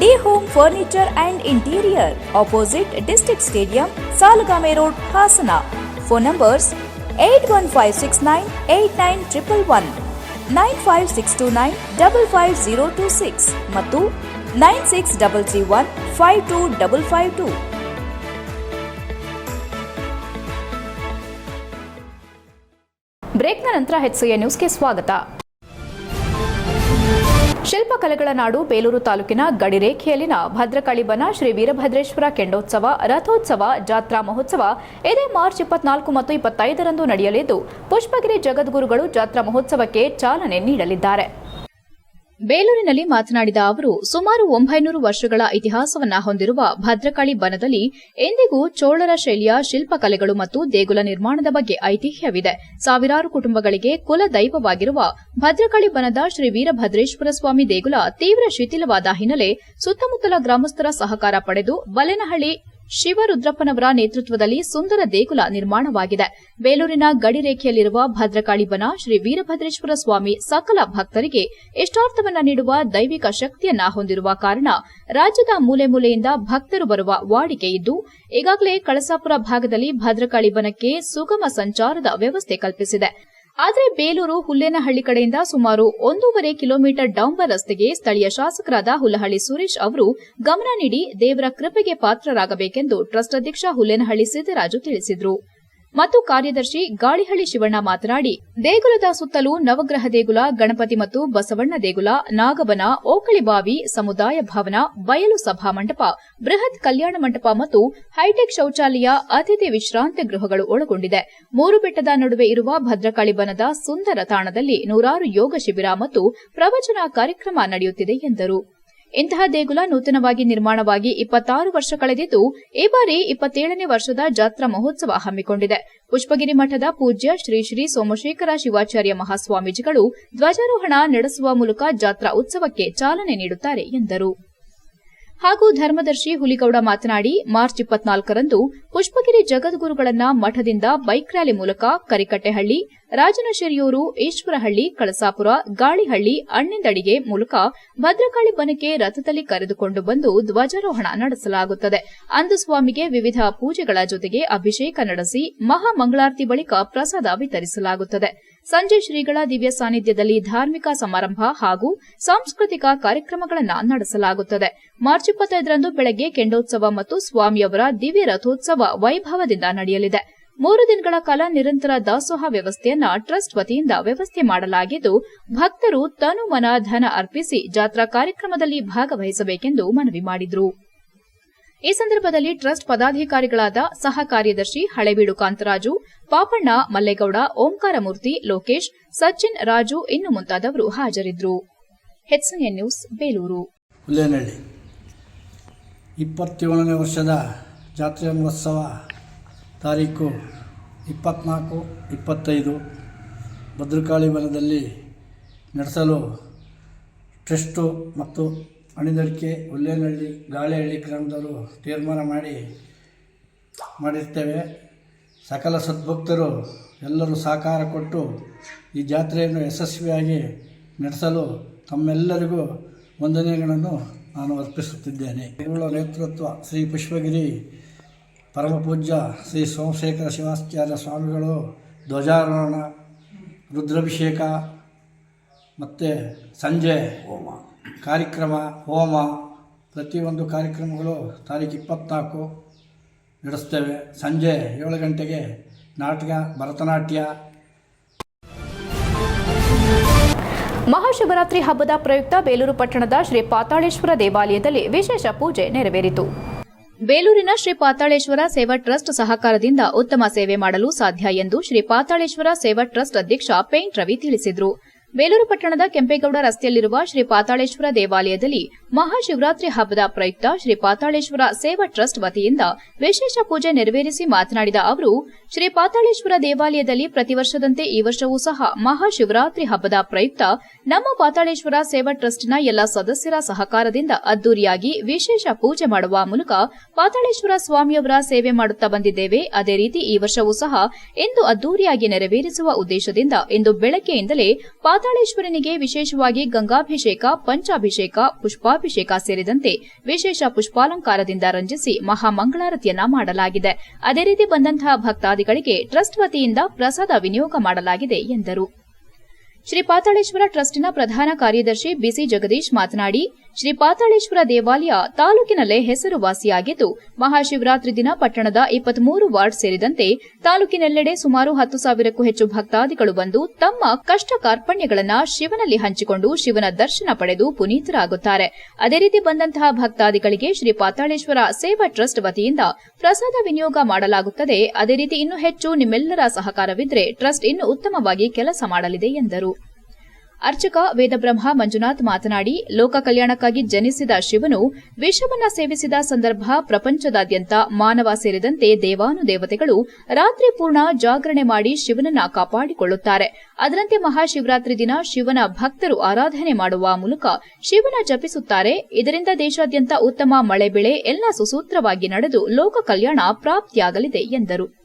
D home furniture and interior opposite district stadium Salagame road Hassan phone numbers eight one five six nine eight nine triple one nine five six two nine double five zero two six ಮತ್ತು nine six double three one five two double five two ಬ್ರೇಕ್ನ ನಂತರ HCA ನ್ಯೂಸ್ಗೆ ಸ್ವಾಗತ. ಶಿಲ್ಪಕಲೆಗಳ ನಾಡು ಬೇಲೂರು ತಾಲೂಕಿನ ಗಡಿರೇಖೆಯಲ್ಲಿನ ಭದ್ರಕಾಳಿ ಬನ ಶ್ರೀ ವೀರಭದ್ರೇಶ್ವರ ಕೆಂಡೋತ್ಸವ, ರಥೋತ್ಸವ, ಜಾತ್ರಾ ಮಹೋತ್ಸವ, ಇದೇ ಮಾರ್ಚ್ ಇಪ್ಪತ್ನಾಲ್ಕು ಮತ್ತು ಇಪ್ಪತ್ತೈದರಂದು ನಡೆಯಲಿದ್ದು, ಪುಷ್ಪಗಿರಿ ಜಗದ್ಗುರುಗಳು ಜಾತ್ರಾ ಮಹೋತ್ಸವಕ್ಕೆ ಚಾಲನೆ ನೀಡಲಿದ್ದಾರೆ. ಬೇಲೂರಿನಲ್ಲಿ ಮಾತನಾಡಿದ ಅವರು, ಸುಮಾರು ಒಂಬೈನೂರು ವರ್ಷಗಳ ಇತಿಹಾಸವನ್ನ ಹೊಂದಿರುವ ಭದ್ರಕಾಳಿ ಬನದಲ್ಲಿ ಎಂದಿಗೂ ಚೋಳರ ಶೈಲಿಯ ಶಿಲ್ಪಕಲೆಗಳು ಮತ್ತು ದೇಗುಲ ನಿರ್ಮಾಣದ ಬಗ್ಗೆ ಐತಿಹ್ಯವಿದೆ. ಸಾವಿರಾರು ಕುಟುಂಬಗಳಿಗೆ ಕುಲದೈವವಾಗಿರುವ ಭದ್ರಕಾಳಿ ಬನದ ಶ್ರೀ ವೀರಭದ್ರೇಶ್ವರ ಸ್ವಾಮಿ ದೇಗುಲ ತೀವ್ರ ಶಿಥಿಲವಾದ ಹಿನ್ನೆಲೆ ಸುತ್ತಮುತ್ತಲ ಗ್ರಾಮಸ್ಥರ ಸಹಕಾರ ಪಡೆದು ಬಲೆನಹಳ್ಳಿ ಶಿವರುದ್ರಪ್ಪನವರ ನೇತೃತ್ವದಲ್ಲಿ ಸುಂದರ ದೇಗುಲ ನಿರ್ಮಾಣವಾಗಿದೆ. ಬೇಲೂರಿನ ಗಡಿರೇಖೆಯಲ್ಲಿರುವ ಭದ್ರಕಾಳಿ ಬನ ಶ್ರೀ ವೀರಭದ್ರೇಶ್ವರ ಸ್ವಾಮಿ ಸಕಲ ಭಕ್ತರಿಗೆ ಇಷ್ಟಾರ್ಥವನ್ನ ನೀಡುವ ದೈವಿಕ ಶಕ್ತಿಯನ್ನ ಹೊಂದಿರುವ ಕಾರಣ ರಾಜ್ಯದ ಮೂಲೆ ಮೂಲೆಯಿಂದ ಭಕ್ತರು ಬರುವ ವಾಡಿಕೆ ಇದ್ದು, ಈಗಾಗಲೇ ಕಳಸಾಪುರ ಭಾಗದಲ್ಲಿ ಭದ್ರಕಾಳಿ ಬನಕ್ಕೆ ಸುಗಮ ಸಂಚಾರದ ವ್ಯವಸ್ಥೆ ಕಲ್ಪಿಸಿದೆ. ಆದರೆ ಬೇಲೂರು ಹುಲ್ಲೇನಹಳ್ಳಿ ಕಡೆಯಿಂದ ಸುಮಾರು ಒಂದೂವರೆ ಕಿಲೋಮೀಟರ್ ಡಾಂಬರ್ ರಸ್ತೆಗೆ ಸ್ಥಳೀಯ ಶಾಸಕರಾದ ಹುಲ್ಲಹಳ್ಳಿ ಸುರೇಶ್ ಅವರು ಗಮನ ನೀಡಿ ದೇವರ ಕೃಪೆಗೆ ಪಾತ್ರರಾಗಬೇಕೆಂದು ಟ್ರಸ್ಟ್ ಅಧ್ಯಕ್ಷ ಹುಲ್ಲೇನಹಳ್ಳಿ ಸಿದ್ದರಾಜು ತಿಳಿಸಿದರು. ಮತ್ತು ಕಾರ್ಯದರ್ಶಿ ಗಾಳಿಹಳ್ಳಿ ಶಿವಣ್ಣ ಮಾತನಾಡಿ, ದೇಗುಲದ ಸುತ್ತಲೂ ನವಗ್ರಹ ದೇಗುಲ, ಗಣಪತಿ ಮತ್ತು ಬಸವಣ್ಣ ದೇಗುಲ, ನಾಗಬನ ಓಕಳಿಬಾವಿ ಸಮುದಾಯ ಭವನ, ಬಯಲು ಸಭಾ ಮಂಟಪ, ಬೃಹತ್ ಕಲ್ಯಾಣ ಮಂಟಪ ಮತ್ತು ಹೈಟೆಕ್ ಶೌಚಾಲಯ, ಅತಿಥಿ ವಿಶ್ರಾಂತಿ ಗೃಹಗಳು ಒಳಗೊಂಡಿದೆ. ಮೂರು ಬೆಟ್ಟದ ನಡುವೆ ಇರುವ ಭದ್ರಕಾಳಿ ಬನದ ಸುಂದರ ತಾಣದಲ್ಲಿ ನೂರಾರು ಯೋಗ ಶಿಬಿರ ಮತ್ತು ಪ್ರವಚನ ಕಾರ್ಯಕ್ರಮ ನಡೆಯುತ್ತಿದೆ ಎಂದರು. ಇಂತಹ ದೇಗುಲ ನೂತನವಾಗಿ ನಿರ್ಮಾಣವಾಗಿ ಇಪ್ಪತ್ತಾರು ವರ್ಷ ಕಳೆದಿದ್ದು, ಈ ಬಾರಿ ಇಪ್ಪತ್ತೇಳನೇ ವರ್ಷದ ಜಾತ್ರಾ ಮಹೋತ್ಸವ ಹಮ್ಮಿಕೊಂಡಿದೆ. ಪುಷ್ಪಗಿರಿ ಮಠದ ಪೂಜ್ಯ ಶ್ರೀ ಶ್ರೀ ಸೋಮಶೇಖರ ಶಿವಾಚಾರ್ಯ ಮಹಾಸ್ವಾಮೀಜಿಗಳು ಧ್ವಜಾರೋಹಣ ನಡೆಸುವ ಮೂಲಕ ಜಾತ್ರಾ ಉತ್ಸವಕ್ಕೆ ಚಾಲನೆ ನೀಡುತ್ತಾರೆ ಎಂದರು. ಹಾಗೂ ಧರ್ಮದರ್ಶಿ ಹುಲಿಗೌಡ ಮಾತನಾಡಿ, ಮಾರ್ಚ್ ಇಪ್ಪತ್ನಾಲ್ಕರಂದು ಪುಷ್ಪಗಿರಿ ಜಗದ್ಗುರುಗಳನ್ನ ಮಠದಿಂದ ಬೈಕ್ ರ್ಯಾಲಿ ಮೂಲಕ ಕರಿಕಟ್ಟೆಹಳ್ಳಿ, ರಾಜನಶೆರಿಯೂರು, ಈಶ್ವರಹಳ್ಳಿ, ಕಳಸಾಪುರ, ಗಾಳಿಹಳ್ಳಿ, ಅಣ್ಣಿಂದಡಿಗೆ ಮೂಲಕ ಭದ್ರಕಾಳಿ ಬನಕ್ಕೆ ರಥದಲ್ಲಿ ಕರೆದುಕೊಂಡು ಬಂದು ಧ್ವಜಾರೋಹಣ ನಡೆಸಲಾಗುತ್ತದೆ. ಅಂದು ಸ್ವಾಮಿಗೆ ವಿವಿಧ ಪೂಜೆಗಳ ಜೊತೆಗೆ ಅಭಿಷೇಕ ನಡೆಸಿ ಮಹಾಮಂಗಳಾರತಿ ಬಳಿಕ ಪ್ರಸಾದ ವಿತರಿಸಲಾಗುತ್ತದೆ. ಸಂಜೆ ಶ್ರೀಗಳ ದಿವ್ಯ ಸಾನ್ನಿಧ್ಯದಲ್ಲಿ ಧಾರ್ಮಿಕ ಸಮಾರಂಭ ಹಾಗೂ ಸಾಂಸ್ಕೃತಿಕ ಕಾರ್ಯಕ್ರಮಗಳನ್ನು ನಡೆಸಲಾಗುತ್ತದೆ. ಮಾರ್ಚ್ ಇಪ್ಪತ್ತೈದರಂದು ಬೆಳಗ್ಗೆ ಕೆಂಡೋತ್ಸವ ಮತ್ತು ಸ್ವಾಮಿಯವರ ದಿವ್ಯ ರಥೋತ್ಸವ ವೈಭವದಿಂದ ನಡೆಯಲಿದೆ. ಮೂರು ದಿನಗಳ ಕಾಲ ನಿರಂತರ ದಾಸೋಹ ವ್ಯವಸ್ಥೆಯನ್ನ ಟ್ರಸ್ಟ್ ವತಿಯಿಂದ ವ್ಯವಸ್ಥೆ ಮಾಡಲಾಗಿದ್ದು, ಭಕ್ತರು ತನು ಮನ ಧನ ಅರ್ಪಿಸಿ ಜಾತ್ರಾ ಕಾರ್ಯಕ್ರಮದಲ್ಲಿ ಭಾಗವಹಿಸಬೇಕೆಂದು ಮನವಿ ಮಾಡಿದರು. ಈ ಸಂದರ್ಭದಲ್ಲಿ ಟ್ರಸ್ಟ್ ಪದಾಧಿಕಾರಿಗಳಾದ ಸಹ ಕಾರ್ಯದರ್ಶಿ ಹಳೆಬೀಡು ಕಾಂತರಾಜು, ಪಾಪಣ್ಣ ಮಲ್ಲೇಗೌಡ ಓಂಕಾರಮೂರ್ತಿ ಲೋಕೇಶ್, ಸಚಿನ್, ರಾಜು ಇನ್ನು ಮುಂತಾದವರು ಹಾಜರಿದ್ದರು. ನ್ಯೂಸ್, ಬೇಲೂರು. ಇಪ್ಪತ್ತೇಳನೇ ವರ್ಷದ ಜಾತ್ರೆ ಮಹೋತ್ಸವ ತಾರೀಕು ಇಪ್ಪತ್ನಾಲ್ಕು, ಇಪ್ಪತ್ತೈದು ಭದ್ರಕಾಳಿ ವನದಲ್ಲಿ ನಡೆಸಲು ಟ್ರಸ್ಟು ಮತ್ತು ಅಣಿದಡಿಕೆ ಹುಲ್ಲೇನಹಳ್ಳಿ ಗಾಳಿಹಳ್ಳಿ ಗ್ರಾಮದವರು ತೀರ್ಮಾನ ಮಾಡಿ ಮಾಡಿರ್ತೇವೆ. ಸಕಲ ಸದ್ಭಕ್ತರು ಎಲ್ಲರೂ ಸಹಕಾರ ಕೊಟ್ಟು ಈ ಜಾತ್ರೆಯನ್ನು ಯಶಸ್ವಿಯಾಗಿ ನಡೆಸಲು ತಮ್ಮೆಲ್ಲರಿಗೂ ವಂದನೆಗಳನ್ನು ನಾನು ಅರ್ಪಿಸುತ್ತಿದ್ದೇನೆ. ಇವುಗಳ ನೇತೃತ್ವ ಶ್ರೀ ಪುಷ್ಪಗಿರಿ ಪರಮಪೂಜ್ಯ ಶ್ರೀ ಸೋಮಶೇಖರ ಶಿವಾಚಾರ್ಯ ಸ್ವಾಮಿಗಳು, ಧ್ವಜಾರೋಹಣ, ರುದ್ರಾಭಿಷೇಕ ಮತ್ತು ಸಂಜೆ ಹೋಮ ಕಾರ್ಯಕ್ರಮ, ಹೋಮ, ಪ್ರತಿಯೊಂದು ಕಾರ್ಯಕ್ರಮಗಳು ತಾರೀಕು ಇಪ್ಪತ್ತ್ನಾಲ್ಕು ನಡೆಸ್ತೇವೆ. ಸಂಜೆ ಏಳು ಗಂಟೆಗೆ ನಾಟಕ, ಭರತನಾಟ್ಯ. ಮಹಾಶಿವರಾತ್ರಿ ಹಬ್ಬದ ಪ್ರಯುಕ್ತ ಬೇಲೂರು ಪಟ್ಟಣದ ಶ್ರೀ ಪಾತಾಳೇಶ್ವರ ದೇವಾಲಯದಲ್ಲಿ ವಿಶೇಷ ಪೂಜೆ ನೆರವೇರಿತು. ಬೇಲೂರಿನ ಶ್ರೀ ಪಾತಾಳೇಶ್ವರ ಸೇವಾ ಟ್ರಸ್ಟ್ ಸಹಕಾರದಿಂದ ಉತ್ತಮ ಸೇವೆ ಮಾಡಲು ಸಾಧ್ಯ ಎಂದು ಶ್ರೀ ಪಾತಾಳೇಶ್ವರ ಸೇವಾ ಟ್ರಸ್ಟ್ ಅಧ್ಯಕ್ಷ ಪೇಂಟ್ ರವಿ ತಿಳಿಸಿದರು. ಬೇಲೂರು ಪಟ್ಟಣದ ಕೆಂಪೇಗೌಡ ರಸ್ತೆಯಲ್ಲಿರುವ ಶ್ರೀ ಪಾತಾಳೇಶ್ವರ ದೇವಾಲಯದಲ್ಲಿ ಮಹಾಶಿವರಾತ್ರಿ ಹಬ್ಬದ ಪ್ರಯುಕ್ತ ಶ್ರೀ ಪಾತಾಳೇಶ್ವರ ಸೇವಾ ಟ್ರಸ್ಟ್ ವತಿಯಿಂದ ವಿಶೇಷ ಪೂಜೆ ನೆರವೇರಿಸಿ ಮಾತನಾಡಿದ ಅವರು, ಶ್ರೀ ಪಾತಾಳೇಶ್ವರ ದೇವಾಲಯದಲ್ಲಿ ಪ್ರತಿ ವರ್ಷದಂತೆ ಈ ವರ್ಷವೂ ಸಹ ಮಹಾಶಿವರಾತ್ರಿ ಹಬ್ಬದ ಪ್ರಯುಕ್ತ ನಮ್ಮ ಪಾತಾಳೇಶ್ವರ ಸೇವಾ ಟ್ರಸ್ಟ್ನ ಎಲ್ಲ ಸದಸ್ಯರ ಸಹಕಾರದಿಂದ ಅದ್ದೂರಿಯಾಗಿ ವಿಶೇಷ ಪೂಜೆ ಮಾಡುವ ಮೂಲಕ ಪಾತಾಳೇಶ್ವರ ಸ್ವಾಮಿಯವರ ಸೇವೆ ಮಾಡುತ್ತಾ ಬಂದಿದ್ದೇವೆ. ಅದೇ ರೀತಿ ಈ ವರ್ಷವೂ ಸಹ ಇಂದು ಅದ್ದೂರಿಯಾಗಿ ನೆರವೇರಿಸುವ ಉದ್ದೇಶದಿಂದ ಇಂದು ಬೆಳಗ್ಗೆಯಿಂದಲೇ ಪಾತಾಳೇಶ್ವರನಿಗೆ ವಿಶೇಷವಾಗಿ ಗಂಗಾಭಿಷೇಕ, ಪಂಚಾಭಿಷೇಕ, ಪುಷ್ಪಾಭಿಷೇಕ ಸೇರಿದಂತೆ ವಿಶೇಷ ಪುಷ್ಪಾಲಂಕಾರದಿಂದ ರಂಜಿಸಿ ಮಹಾಮಂಗಳಾರತಿಯನ್ನ ಮಾಡಲಾಗಿದೆ. ಅದೇ ರೀತಿ ಬಂದಂತಹ ಭಕ್ತಾದಿಗಳಿಗೆ ಟ್ರಸ್ಟ್ ವತಿಯಿಂದ ಪ್ರಸಾದ ವಿನಿಯೋಗ ಮಾಡಲಾಗಿದೆ ಎಂದರು. ಶ್ರೀ ಪಾತಾಳೇಶ್ವರ ಟ್ರಸ್ಟಿನ ಪ್ರಧಾನ ಕಾರ್ಯದರ್ಶಿ ಬಿಸಿ ಜಗದೀಶ್ ಮಾತನಾಡಿ ಶ್ರೀ ಪಾತಾಳೇಶ್ವರ ದೇವಾಲಯ ತಾಲೂಕಿನಲ್ಲೇ ಹೆಸರುವಾಸಿಯಾಗಿದ್ದು, ಮಹಾಶಿವರಾತ್ರಿ ದಿನ ಪಟ್ಟಣದ ಇಪ್ಪತ್ಮೂರು ವಾರ್ಡ್ ಸೇರಿದಂತೆ ತಾಲೂಕಿನೆಲ್ಲೆಡೆ ಸುಮಾರು ಹತ್ತು ಸಾವಿರಕ್ಕೂ ಹೆಚ್ಚು ಭಕ್ತಾದಿಗಳು ಬಂದು ತಮ್ಮ ಕಷ್ಟ ಕಾರ್ಪಣ್ಯಗಳನ್ನು ಶಿವನಲ್ಲಿ ಹಂಚಿಕೊಂಡು ಶಿವನ ದರ್ಶನ ಪಡೆದು ಪುನೀತರಾಗುತ್ತಾರೆ. ಅದೇ ರೀತಿ ಬಂದಂತಹ ಭಕ್ತಾದಿಗಳಿಗೆ ಶ್ರೀ ಪಾತಾಳೇಶ್ವರ ಸೇವಾ ಟ್ರಸ್ಟ್ ವತಿಯಿಂದ ಪ್ರಸಾದ ವಿನಿಯೋಗ ಮಾಡಲಾಗುತ್ತದೆ. ಅದೇ ರೀತಿ ಇನ್ನೂ ಹೆಚ್ಚು ನಿಮ್ಮೆಲ್ಲರ ಸಹಕಾರವಿದ್ದರೆ ಟ್ರಸ್ಟ್ ಇನ್ನೂ ಉತ್ತಮವಾಗಿ ಕೆಲಸ ಮಾಡಲಿದೆ ಎಂದರು. ಅರ್ಚಕ ವೇದಬ್ರಹ್ಮ ಮಂಜುನಾಥ್ ಮಾತನಾಡಿ, ಲೋಕ ಕಲ್ಯಾಣಕ್ಕಾಗಿ ಜನಿಸಿದ ಶಿವನು ವಿಷವನ್ನ ಸೇವಿಸಿದ ಸಂದರ್ಭ ಪ್ರಪಂಚದಾದ್ಯಂತ ಮಾನವ ಸೇರಿದಂತೆ ದೇವಾನುದೇವತೆಗಳು ರಾತ್ರಿ ಪೂರ್ಣ ಜಾಗರಣೆ ಮಾಡಿ ಶಿವನನ್ನ ಕಾಪಾಡಿಕೊಳ್ಳುತ್ತಾರೆ. ಅದರಂತೆ ಮಹಾಶಿವರಾತ್ರಿ ದಿನ ಶಿವನ ಭಕ್ತರು ಆರಾಧನೆ ಮಾಡುವ ಮೂಲಕ ಶಿವನ ಜಪಿಸುತ್ತಾರೆ. ಇದರಿಂದ ದೇಶಾದ್ಯಂತ ಉತ್ತಮ ಮಳೆ ಬೆಳೆ, ಎಲ್ಲ ಸುಸೂತ್ರವಾಗಿ ನಡೆದು ಲೋಕ ಕಲ್ಯಾಣ ಪ್ರಾಪ್ತಿಯಾಗಲಿದೆ ಎಂದರು.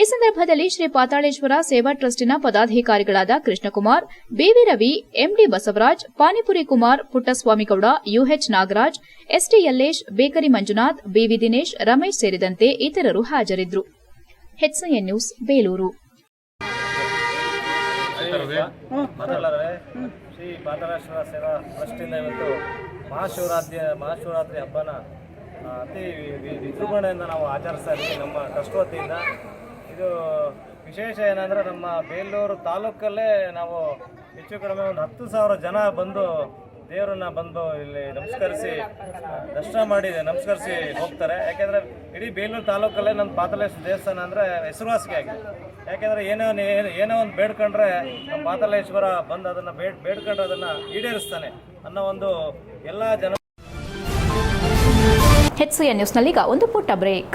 ಈ ಸಂದರ್ಭದಲ್ಲಿ ಶ್ರೀ ಪಾತಾಳೇಶ್ವರ ಸೇವಾ ಟ್ರಸ್ಟಿನ ಪದಾಧಿಕಾರಿಗಳಾದ Krishnakumar, BV Ravi, MD Basavaraj, Panipuri Kumar, Puttaswamygowda, UH Nagaraj, ST Yallesh, bakery Manjunath, BV Dinesh, Ramesh ಸೇರಿದಂತೆ ಇತರರು ಹಾಜರಿದ್ದರು. ನ್ಯೂಸ್, ಬೇಲೂರು. ಶ್ರೀ ಪಾತಾಳೇಶ್ವರ ಸೇವಾ ಅತಿ ವಿಜೃಂಭಣೆಯಿಂದ ನಾವು ಆಚರಿಸ್ತಾ ಇದ್ದೀವಿ ನಮ್ಮ ಕಷ್ಟವತಿಯಿಂದ. ವತಿಯಿಂದ ಇದು ವಿಶೇಷ ಏನಂದರೆ ನಮ್ಮ ಬೇಲೂರು ತಾಲೂಕಲ್ಲೇ ನಾವು ಹೆಚ್ಚು ಕಡಿಮೆ ಒಂದು ಹತ್ತು ಸಾವಿರ ಜನ ಬಂದು ದೇವರನ್ನ ಬಂದು ಇಲ್ಲಿ ನಮಸ್ಕರಿಸಿ, ದರ್ಶನ ಮಾಡಿ ನಮಸ್ಕರಿಸಿ ಹೋಗ್ತಾರೆ. ಯಾಕೆಂದರೆ ಇಡೀ ಬೇಲೂರು ತಾಲೂಕಲ್ಲೇ ನಮ್ಮ ಪಾತಾಳೇಶ್ವರ ದೇವಸ್ಥಾನ ಅಂದರೆ ಹೆಸರುವಾಸಿಗೆ ಆಗಿದೆ. ಯಾಕೆಂದರೆ ಏನೋ ಏನೋ ಒಂದು ಬೇಡ್ಕೊಂಡ್ರೆ ನಮ್ಮ ಪಾತಲೇಶ್ವರ ಬಂದು ಅದನ್ನು ಬೇಡ್ ಬೇಡ್ಕೊಂಡ್ರೆ ಅದನ್ನು ಈಡೇರಿಸ್ತಾನೆ ಅನ್ನೋ ಒಂದು ಎಲ್ಲ ಜನ ಹೆಚ್ಎನ್ ನ್ಯೂಸ್ನಲ್ಲೀಗ ಒಂದು ಪುಟ್ಟ ಬ್ರೇಕ್.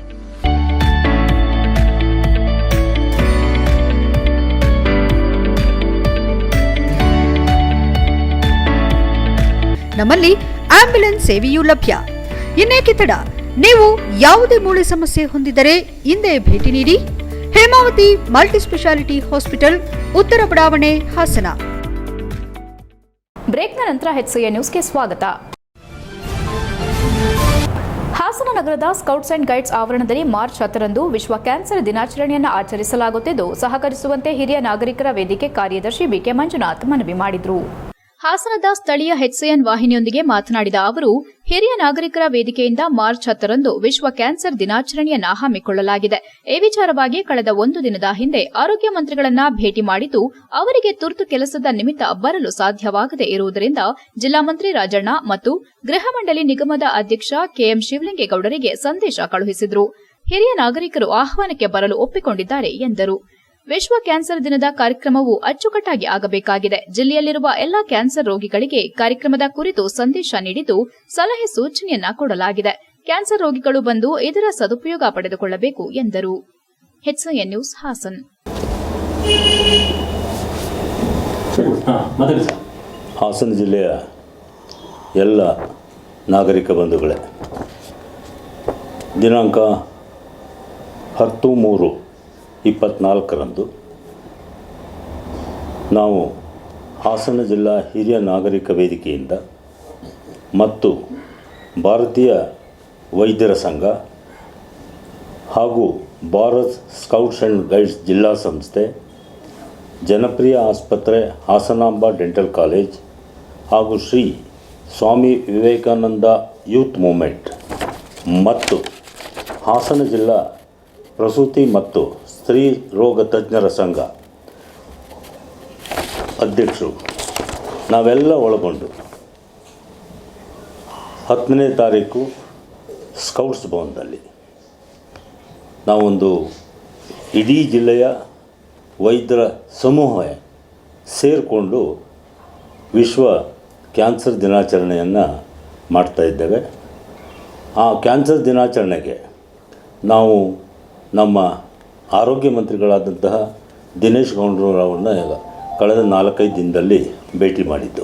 ನಮ್ಮಲ್ಲಿ ಆಂಬ್ಯುಲೆನ್ಸ್ ಸೇವೆಯೂ ಲಭ್ಯ. ಇನ್ನೇಕೆ ತಡ? ನೀವು ಯಾವುದೇ ಮೂಳೆ ಸಮಸ್ಯೆ ಹೊಂದಿದರೆ ಹಿಂದೆ ಭೇಟಿ ನೀಡಿ. ಹೇಮಾವತಿ ಮಲ್ಟಿಸ್ಪೆಷಾಲಿಟಿ ಹಾಸ್ಪಿಟಲ್, ಉತ್ತರ ಬಡಾವಣೆ, ಹಾಸನ. ಬ್ರೇಕ್ನ ನಂತರ ಹೆಚ್ಸಿಯ ನ್ಯೂಸ್ಗೆ ಸ್ವಾಗತ. ಹಾಸನ ನಗರದ ಸ್ಕೌಟ್ಸ್ ಅಂಡ್ ಗೈಡ್ಸ್ ಆವರಣದಲ್ಲಿ ಮಾರ್ಚ್ ಹತ್ತರಂದು ವಿಶ್ವ ಕ್ಯಾನ್ಸರ್ ದಿನಾಚರಣೆಯನ್ನು ಆಚರಿಸಲಾಗುತ್ತಿದ್ದು, ಸಹಕರಿಸುವಂತೆ ಹಿರಿಯ ನಾಗರಿಕರ ವೇದಿಕೆ ಕಾರ್ಯದರ್ಶಿ ಬಿಕೆ ಮಂಜುನಾಥ್ ಮನವಿ ಮಾಡಿದರು. ಹಾಸನದ ಸ್ಥಳೀಯ ಹೆಚ್ಸಿಎನ್ ವಾಹಿನಿಯೊಂದಿಗೆ ಮಾತನಾಡಿದ ಅವರು, ಹಿರಿಯ ನಾಗರಿಕರ ವೇದಿಕೆಯಿಂದ ಮಾರ್ಚ್ ಹತ್ತರಂದು ವಿಶ್ವ ಕ್ಯಾನ್ಸರ್ ದಿನಾಚರಣೆಯನ್ನು ಹಮ್ಮಿಕೊಳ್ಳಲಾಗಿದೆ ಈ ವಿಚಾರವಾಗಿ ಕಳೆದ ಒಂದು ದಿನದ ಹಿಂದೆ ಆರೋಗ್ಯ ಮಂತ್ರಿಗಳನ್ನ ಭೇಟಿ ಮಾಡಿದ್ದು, ಅವರಿಗೆ ತುರ್ತು ಕೆಲಸದ ನಿಮಿತ್ತ ಬರಲು ಸಾಧ್ಯವಾಗದೇ ಇರುವುದರಿಂದ ಜಿಲ್ಲಾ ಮಂತ್ರಿ ರಾಜಣ್ಣ ಮತ್ತು ಗೃಹ ಮಂಡಳಿ ನಿಗಮದ ಅಧ್ಯಕ್ಷ ಕೆಎಂ ಶಿವಲಿಂಗೇಗೌಡರಿಗೆ ಸಂದೇಶ ಕಳುಹಿಸಿದರು. ಹಿರಿಯ ನಾಗರಿಕರು ಆಹ್ವಾನಕ್ಕೆ ಬರಲು ಒಪ್ಪಿಕೊಂಡಿದ್ದಾರೆ ಎಂದರು. ವಿಶ್ವ ಕ್ಯಾನ್ಸರ್ ದಿನದ ಕಾರ್ಯಕ್ರಮವು ಅಚ್ಚುಕಟ್ಟಾಗಿ ಆಗಬೇಕಾಗಿದೆ. ಜಿಲ್ಲೆಯಲ್ಲಿರುವ ಎಲ್ಲಾ ಕ್ಯಾನ್ಸರ್ ರೋಗಿಗಳಿಗೆ ಕಾರ್ಯಕ್ರಮದ ಕುರಿತು ಸಂದೇಶ ನೀಡಿದ್ದು ಸಲಹೆ ಸೂಚನೆಯನ್ನ ಕೊಡಲಾಗಿದೆ. ಕ್ಯಾನ್ಸರ್ ರೋಗಿಗಳು ಬಂದು ಇದರ ಸದುಪಯೋಗ ಪಡೆದುಕೊಳ್ಳಬೇಕು ಎಂದರು. ನ್ಯೂಸ್ ಹಾಸನ್. ಹಾಸನ ಜಿಲ್ಲೆಯ ಎಲ್ಲ ನಾಗರಿಕ ಬಂಧುಗಳೇ ದಿನಾಂಕ ಹತ್ತು ಮೂರು ಇಪ್ಪತ್ನಾಲ್ಕರಂದು ನಾವು ಹಾಸನ ಜಿಲ್ಲಾ ಹಿರಿಯ ನಾಗರಿಕ ವೇದಿಕೆಯಿಂದ ಮತ್ತು ಭಾರತೀಯ ವೈದ್ಯರ ಸಂಘ ಹಾಗೂ ಭಾರತ್ ಸ್ಕೌಟ್ಸ್ ಆ್ಯಂಡ್ ಗೈಡ್ಸ್ ಜಿಲ್ಲಾ ಸಂಸ್ಥೆ, ಜನಪ್ರಿಯ ಆಸ್ಪತ್ರೆ ಹಾಸನಾಂಬ ಡೆಂಟಲ್ ಕಾಲೇಜ್ ಹಾಗೂ ಶ್ರೀ ಸ್ವಾಮಿ ವಿವೇಕಾನಂದ ಯೂತ್ ಮೂಮೆಂಟ್ ಮತ್ತು ಹಾಸನ ಜಿಲ್ಲಾ ಪ್ರಸೂತಿ ಮತ್ತು ಸ್ತ್ರೀ ರೋಗ ತಜ್ಞರ ಸಂಘ. ಅಧ್ಯಕ್ಷರು. ನಾವೆಲ್ಲ ಒಳಗೊಂಡು. ಹತ್ತನೇ ತಾರೀಕು ಸ್ಕೌಟ್ಸ್ ಭವನದಲ್ಲಿ. ನಾವೊಂದು ಇಡೀ ಜಿಲ್ಲೆಯ ವೈದ್ಯರ ಸಮೂಹ ಸೇರಿಕೊಂಡು ವಿಶ್ವ ಕ್ಯಾನ್ಸರ್ ದಿನಾಚರಣೆಯನ್ನು ಮಾಡ್ತಾ ಇದ್ದೇವೆ. ಆ ಕ್ಯಾನ್ಸರ್ ದಿನಾಚರಣೆಗೆ ನಾವು ನಮ್ಮ ಆರೋಗ್ಯ ಮಂತ್ರಿಗಳಾದಂತಹ ದಿನೇಶ್ ಗೌಂಡ್ರವರನ್ನ ಕಳೆದ ನಾಲ್ಕೈದು ದಿನದಲ್ಲಿ ಭೇಟಿ ಮಾಡಿದ್ದು.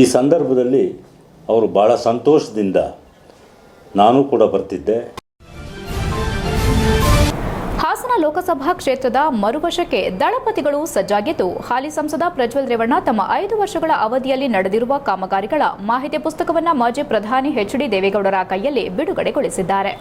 ಈ ಸಂದರ್ಭದಲ್ಲಿ ಅವರು ಭಾಳ ಸಂತೋಷದಿಂದ ನಾನು ಕೂಡ ಬರ್ತಿದ್ದೆ. ಹಾಸನ ಲೋಕಸಭಾ ಕ್ಷೇತ್ರದ ಮರುವಶಕ್ಕೆ ದಳಪತಿಗಳು ಸಜ್ಜಾಗಿದ್ದು, ಹಾಲಿ ಸಂಸದ ಪ್ರಜ್ವಲ್ ರೇವಣ್ಣ ತಮ್ಮ ಐದು ವರ್ಷಗಳ ಅವಧಿಯಲ್ಲಿ ನಡೆದಿರುವ ಕಾಮಗಾರಿಗಳ ಮಾಹಿತಿ ಪುಸ್ತಕವನ್ನು ಮಾಜಿ ಪ್ರಧಾನಿ ಎಚ್ ಡಿ ದೇವೇಗೌಡರ ಕೈಯಲ್ಲಿ ಬಿಡುಗಡೆಗೊಳಿಸಿದ್ದಾರೆ.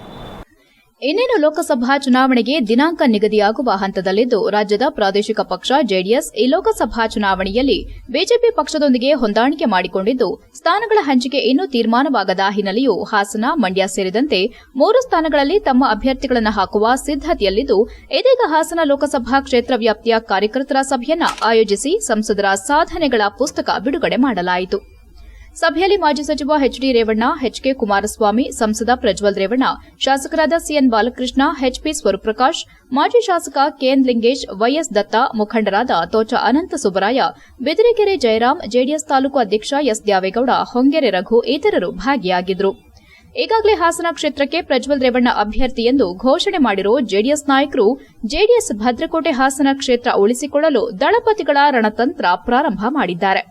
ಇನ್ನೇನು ಲೋಕಸಭಾ ಚುನಾವಣೆಗೆ ದಿನಾಂಕ ನಿಗದಿಯಾಗುವ ಹಂತದಲ್ಲಿದ್ದು, ರಾಜ್ಯದ ಪ್ರಾದೇಶಿಕ ಪಕ್ಷ ಜೆಡಿಎಸ್ ಈ ಲೋಕಸಭಾ ಚುನಾವಣೆಯಲ್ಲಿ ಬಿಜೆಪಿ ಪಕ್ಷದೊಂದಿಗೆ ಹೊಂದಾಣಿಕೆ ಮಾಡಿಕೊಂಡಿದ್ದು, ಸ್ಥಾನಗಳ ಹಂಚಿಕೆ ಇನ್ನೂ ತೀರ್ಮಾನವಾಗದ ಹಿನ್ನೆಲೆಯೂ ಹಾಸನ, ಮಂಡ್ಯ ಸೇರಿದಂತೆ ಮೂರು ಸ್ಥಾನಗಳಲ್ಲಿ ತಮ್ಮ ಅಭ್ಯರ್ಥಿಗಳನ್ನು ಹಾಕುವ ಸಿದ್ದತೆಯಲ್ಲಿದ್ದು ಇದೀಗ ಹಾಸನ ಲೋಕಸಭಾ ಕ್ಷೇತ್ರ ವ್ಯಾಪ್ತಿಯ ಕಾರ್ಯಕರ್ತರ ಸಭೆಯನ್ನು ಆಯೋಜಿಸಿ ಸಂಸದರ ಸಾಧನೆಗಳ ಪುಸ್ತಕ ಬಿಡುಗಡೆ ಮಾಡಲಾಯಿತು. ಸಭೆಯಲ್ಲಿ ಮಾಜಿ ಸಚಿವ ಎಚ್ಡಿ ರೇವಣ್ಣ, ಎಚ್ಕೆ ಕುಮಾರಸ್ವಾಮಿ, ಸಂಸದ ಪ್ರಜ್ವಲ್ ರೇವಣ್ಣ, ಶಾಸಕರಾದ ಸಿಎನ್ ಬಾಲಕೃಷ್ಣ, ಎಚ್ಪಿ ಸ್ವರೂಪ್ರಕಾಶ್, ಮಾಜಿ ಶಾಸಕ ಕೆಎನ್ ಲಿಂಗೇಶ್, ವೈಎಸ್ ದತ್ತ ಮುಖಂಡರಾದ ತೋಚ ಅನಂತ ಸುಬ್ಬರಾಯ, ಬಿದಿರೆಕೆರೆ ಜಯರಾಮ್, ಜೆಡಿಎಸ್ ತಾಲೂಕು ಅಧ್ಯಕ್ಷ ಎಸ್ ದ್ಯಾವೇಗೌಡ, ಹೊಂಗೆರೆ ರಘು ಇತರರು ಭಾಗಿಯಾಗಿದ್ದರು ಈಗಾಗಲೇ ಹಾಸನ ಕ್ಷೇತ್ರಕ್ಕೆ ಪ್ರಜ್ವಲ್ ರೇವಣ್ಣ ಅಭ್ಯರ್ಥಿ ಎಂದು ಘೋಷಣೆ ಮಾಡಿರೋ ಜೆಡಿಎಸ್ ನಾಯಕರು ಜೆಡಿಎಸ್ ಭದ್ರಕೋಟೆ ಹಾಸನ ಕ್ಷೇತ್ರ ಉಳಿಸಿಕೊಳ್ಳಲು ದಳಪತಿಗಳ ರಣತಂತ್ರ ಪ್ರಾರಂಭ ಮಾಡಿದ್ದಾರೆ.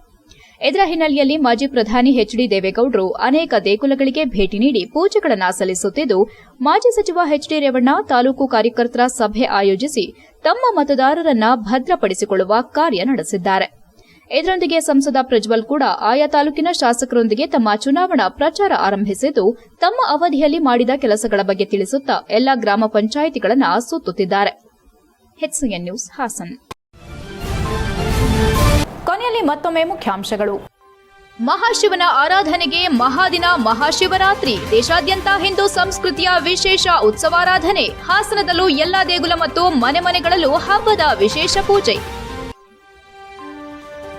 ಇದರ ಹಿನ್ನೆಲೆಯಲ್ಲಿ ಮಾಜಿ ಪ್ರಧಾನಿ ಎಚ್ ಡಿ ದೇವೇಗೌಡರು ಅನೇಕ ದೇಗುಲಗಳಿಗೆ ಭೇಟಿ ನೀಡಿ ಪೂಜೆಗಳನ್ನು ಸಲ್ಲಿಸುತ್ತಿದ್ದು, ಮಾಜಿ ಸಚಿವ ಎಚ್ ಡಿ ರೇವಣ್ಣ ತಾಲೂಕು ಕಾರ್ಯಕರ್ತರ ಸಭೆ ಆಯೋಜಿಸಿ ತಮ್ಮ ಮತದಾರರನ್ನ ಭದ್ರಪಡಿಸಿಕೊಳ್ಳುವ ಕಾರ್ಯ ನಡೆಸಿದ್ದಾರೆ. ಇದರೊಂದಿಗೆ ಸಂಸದ ಪ್ರಜ್ವಲ್ ಕೂಡ ಆಯಾ ತಾಲೂಕಿನ ಶಾಸಕರೊಂದಿಗೆ ತಮ್ಮ ಚುನಾವಣಾ ಪ್ರಚಾರ ಆರಂಭಿಸಿದ್ದು, ತಮ್ಮ ಅವಧಿಯಲ್ಲಿ ಮಾಡಿದ ಕೆಲಸಗಳ ಬಗ್ಗೆ ತಿಳಿಸುತ್ತಾ ಎಲ್ಲಾ ಗ್ರಾಮ ಪಂಚಾಯಿತಿಗಳನ್ನು ಸುತ್ತುತ್ತಿದ್ದಾರೆ. ನ್ಯೂಸ್ ಹಾಸನ್. ಕೊನೆಯಲ್ಲಿ ಮತ್ತೊಮ್ಮೆ ಮುಖ್ಯಾಂಶಗಳು. ಮಹಾಶಿವನ ಆರಾಧನೆಗೆ ಮಹಾದಿನ ಮಹಾಶಿವರಾತ್ರಿ. ದೇಶಾದ್ಯಂತ ಹಿಂದೂ ಸಂಸ್ಕೃತಿಯ ವಿಶೇಷ ಉತ್ಸವಾರಾಧನೆ. ಹಾಸನದಲ್ಲೂ ಎಲ್ಲಾ ದೇಗುಲ ಮತ್ತು ಮನೆ ಮನೆಗಳಲ್ಲೂ ಹಬ್ಬದ ವಿಶೇಷ ಪೂಜೆ.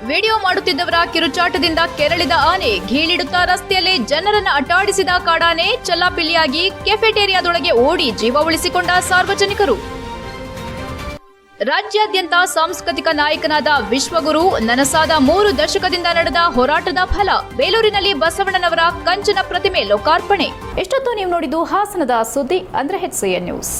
ವಿಡಿಯೋ ಮಾಡುತ್ತಿದ್ದವರ ಕಿರುಚಾಟದಿಂದ ಕೆರಳಿದ ಆನೆ ಘೀಳಿಡುತ್ತಾ ರಸ್ತೆಯಲ್ಲಿ ಜನರನ್ನು ಅಟ್ಟಾಡಿಸಿದ ಕಾಡಾನೆ ಚಲ್ಲಾಪಿಲ್ಲಿಯಾಗಿ ಕೆಫೆಟೇರಿಯಾದೊಳಗೆ ಓಡಿ ಜೀವ ಉಳಿಸಿಕೊಂಡ ಸಾರ್ವಜನಿಕರು. ರಾಜ್ಯಾದ್ಯಂತ ಸಾಂಸ್ಕೃತಿಕ ನಾಯಕನಾದ ವಿಶ್ವಗುರು, ನನಸಾದ ಮೂರು ದಶಕದಿಂದ ನಡೆದ ಹೋರಾಟದ ಫಲ, ಬೇಲೂರಿನಲ್ಲಿ ಬಸವಣ್ಣನವರ ಕಂಚನ ಪ್ರತಿಮೆ ಲೋಕಾರ್ಪಣೆ. ಎಷ್ಟೊತ್ತು ನೀವು ನೋಡಿದ್ದು ಹಾಸನದ ಸುದ್ದಿ, ಅಂದ್ರೆ ಹೆಚ್ಸಿಎನ್ ನ್ಯೂಸ್.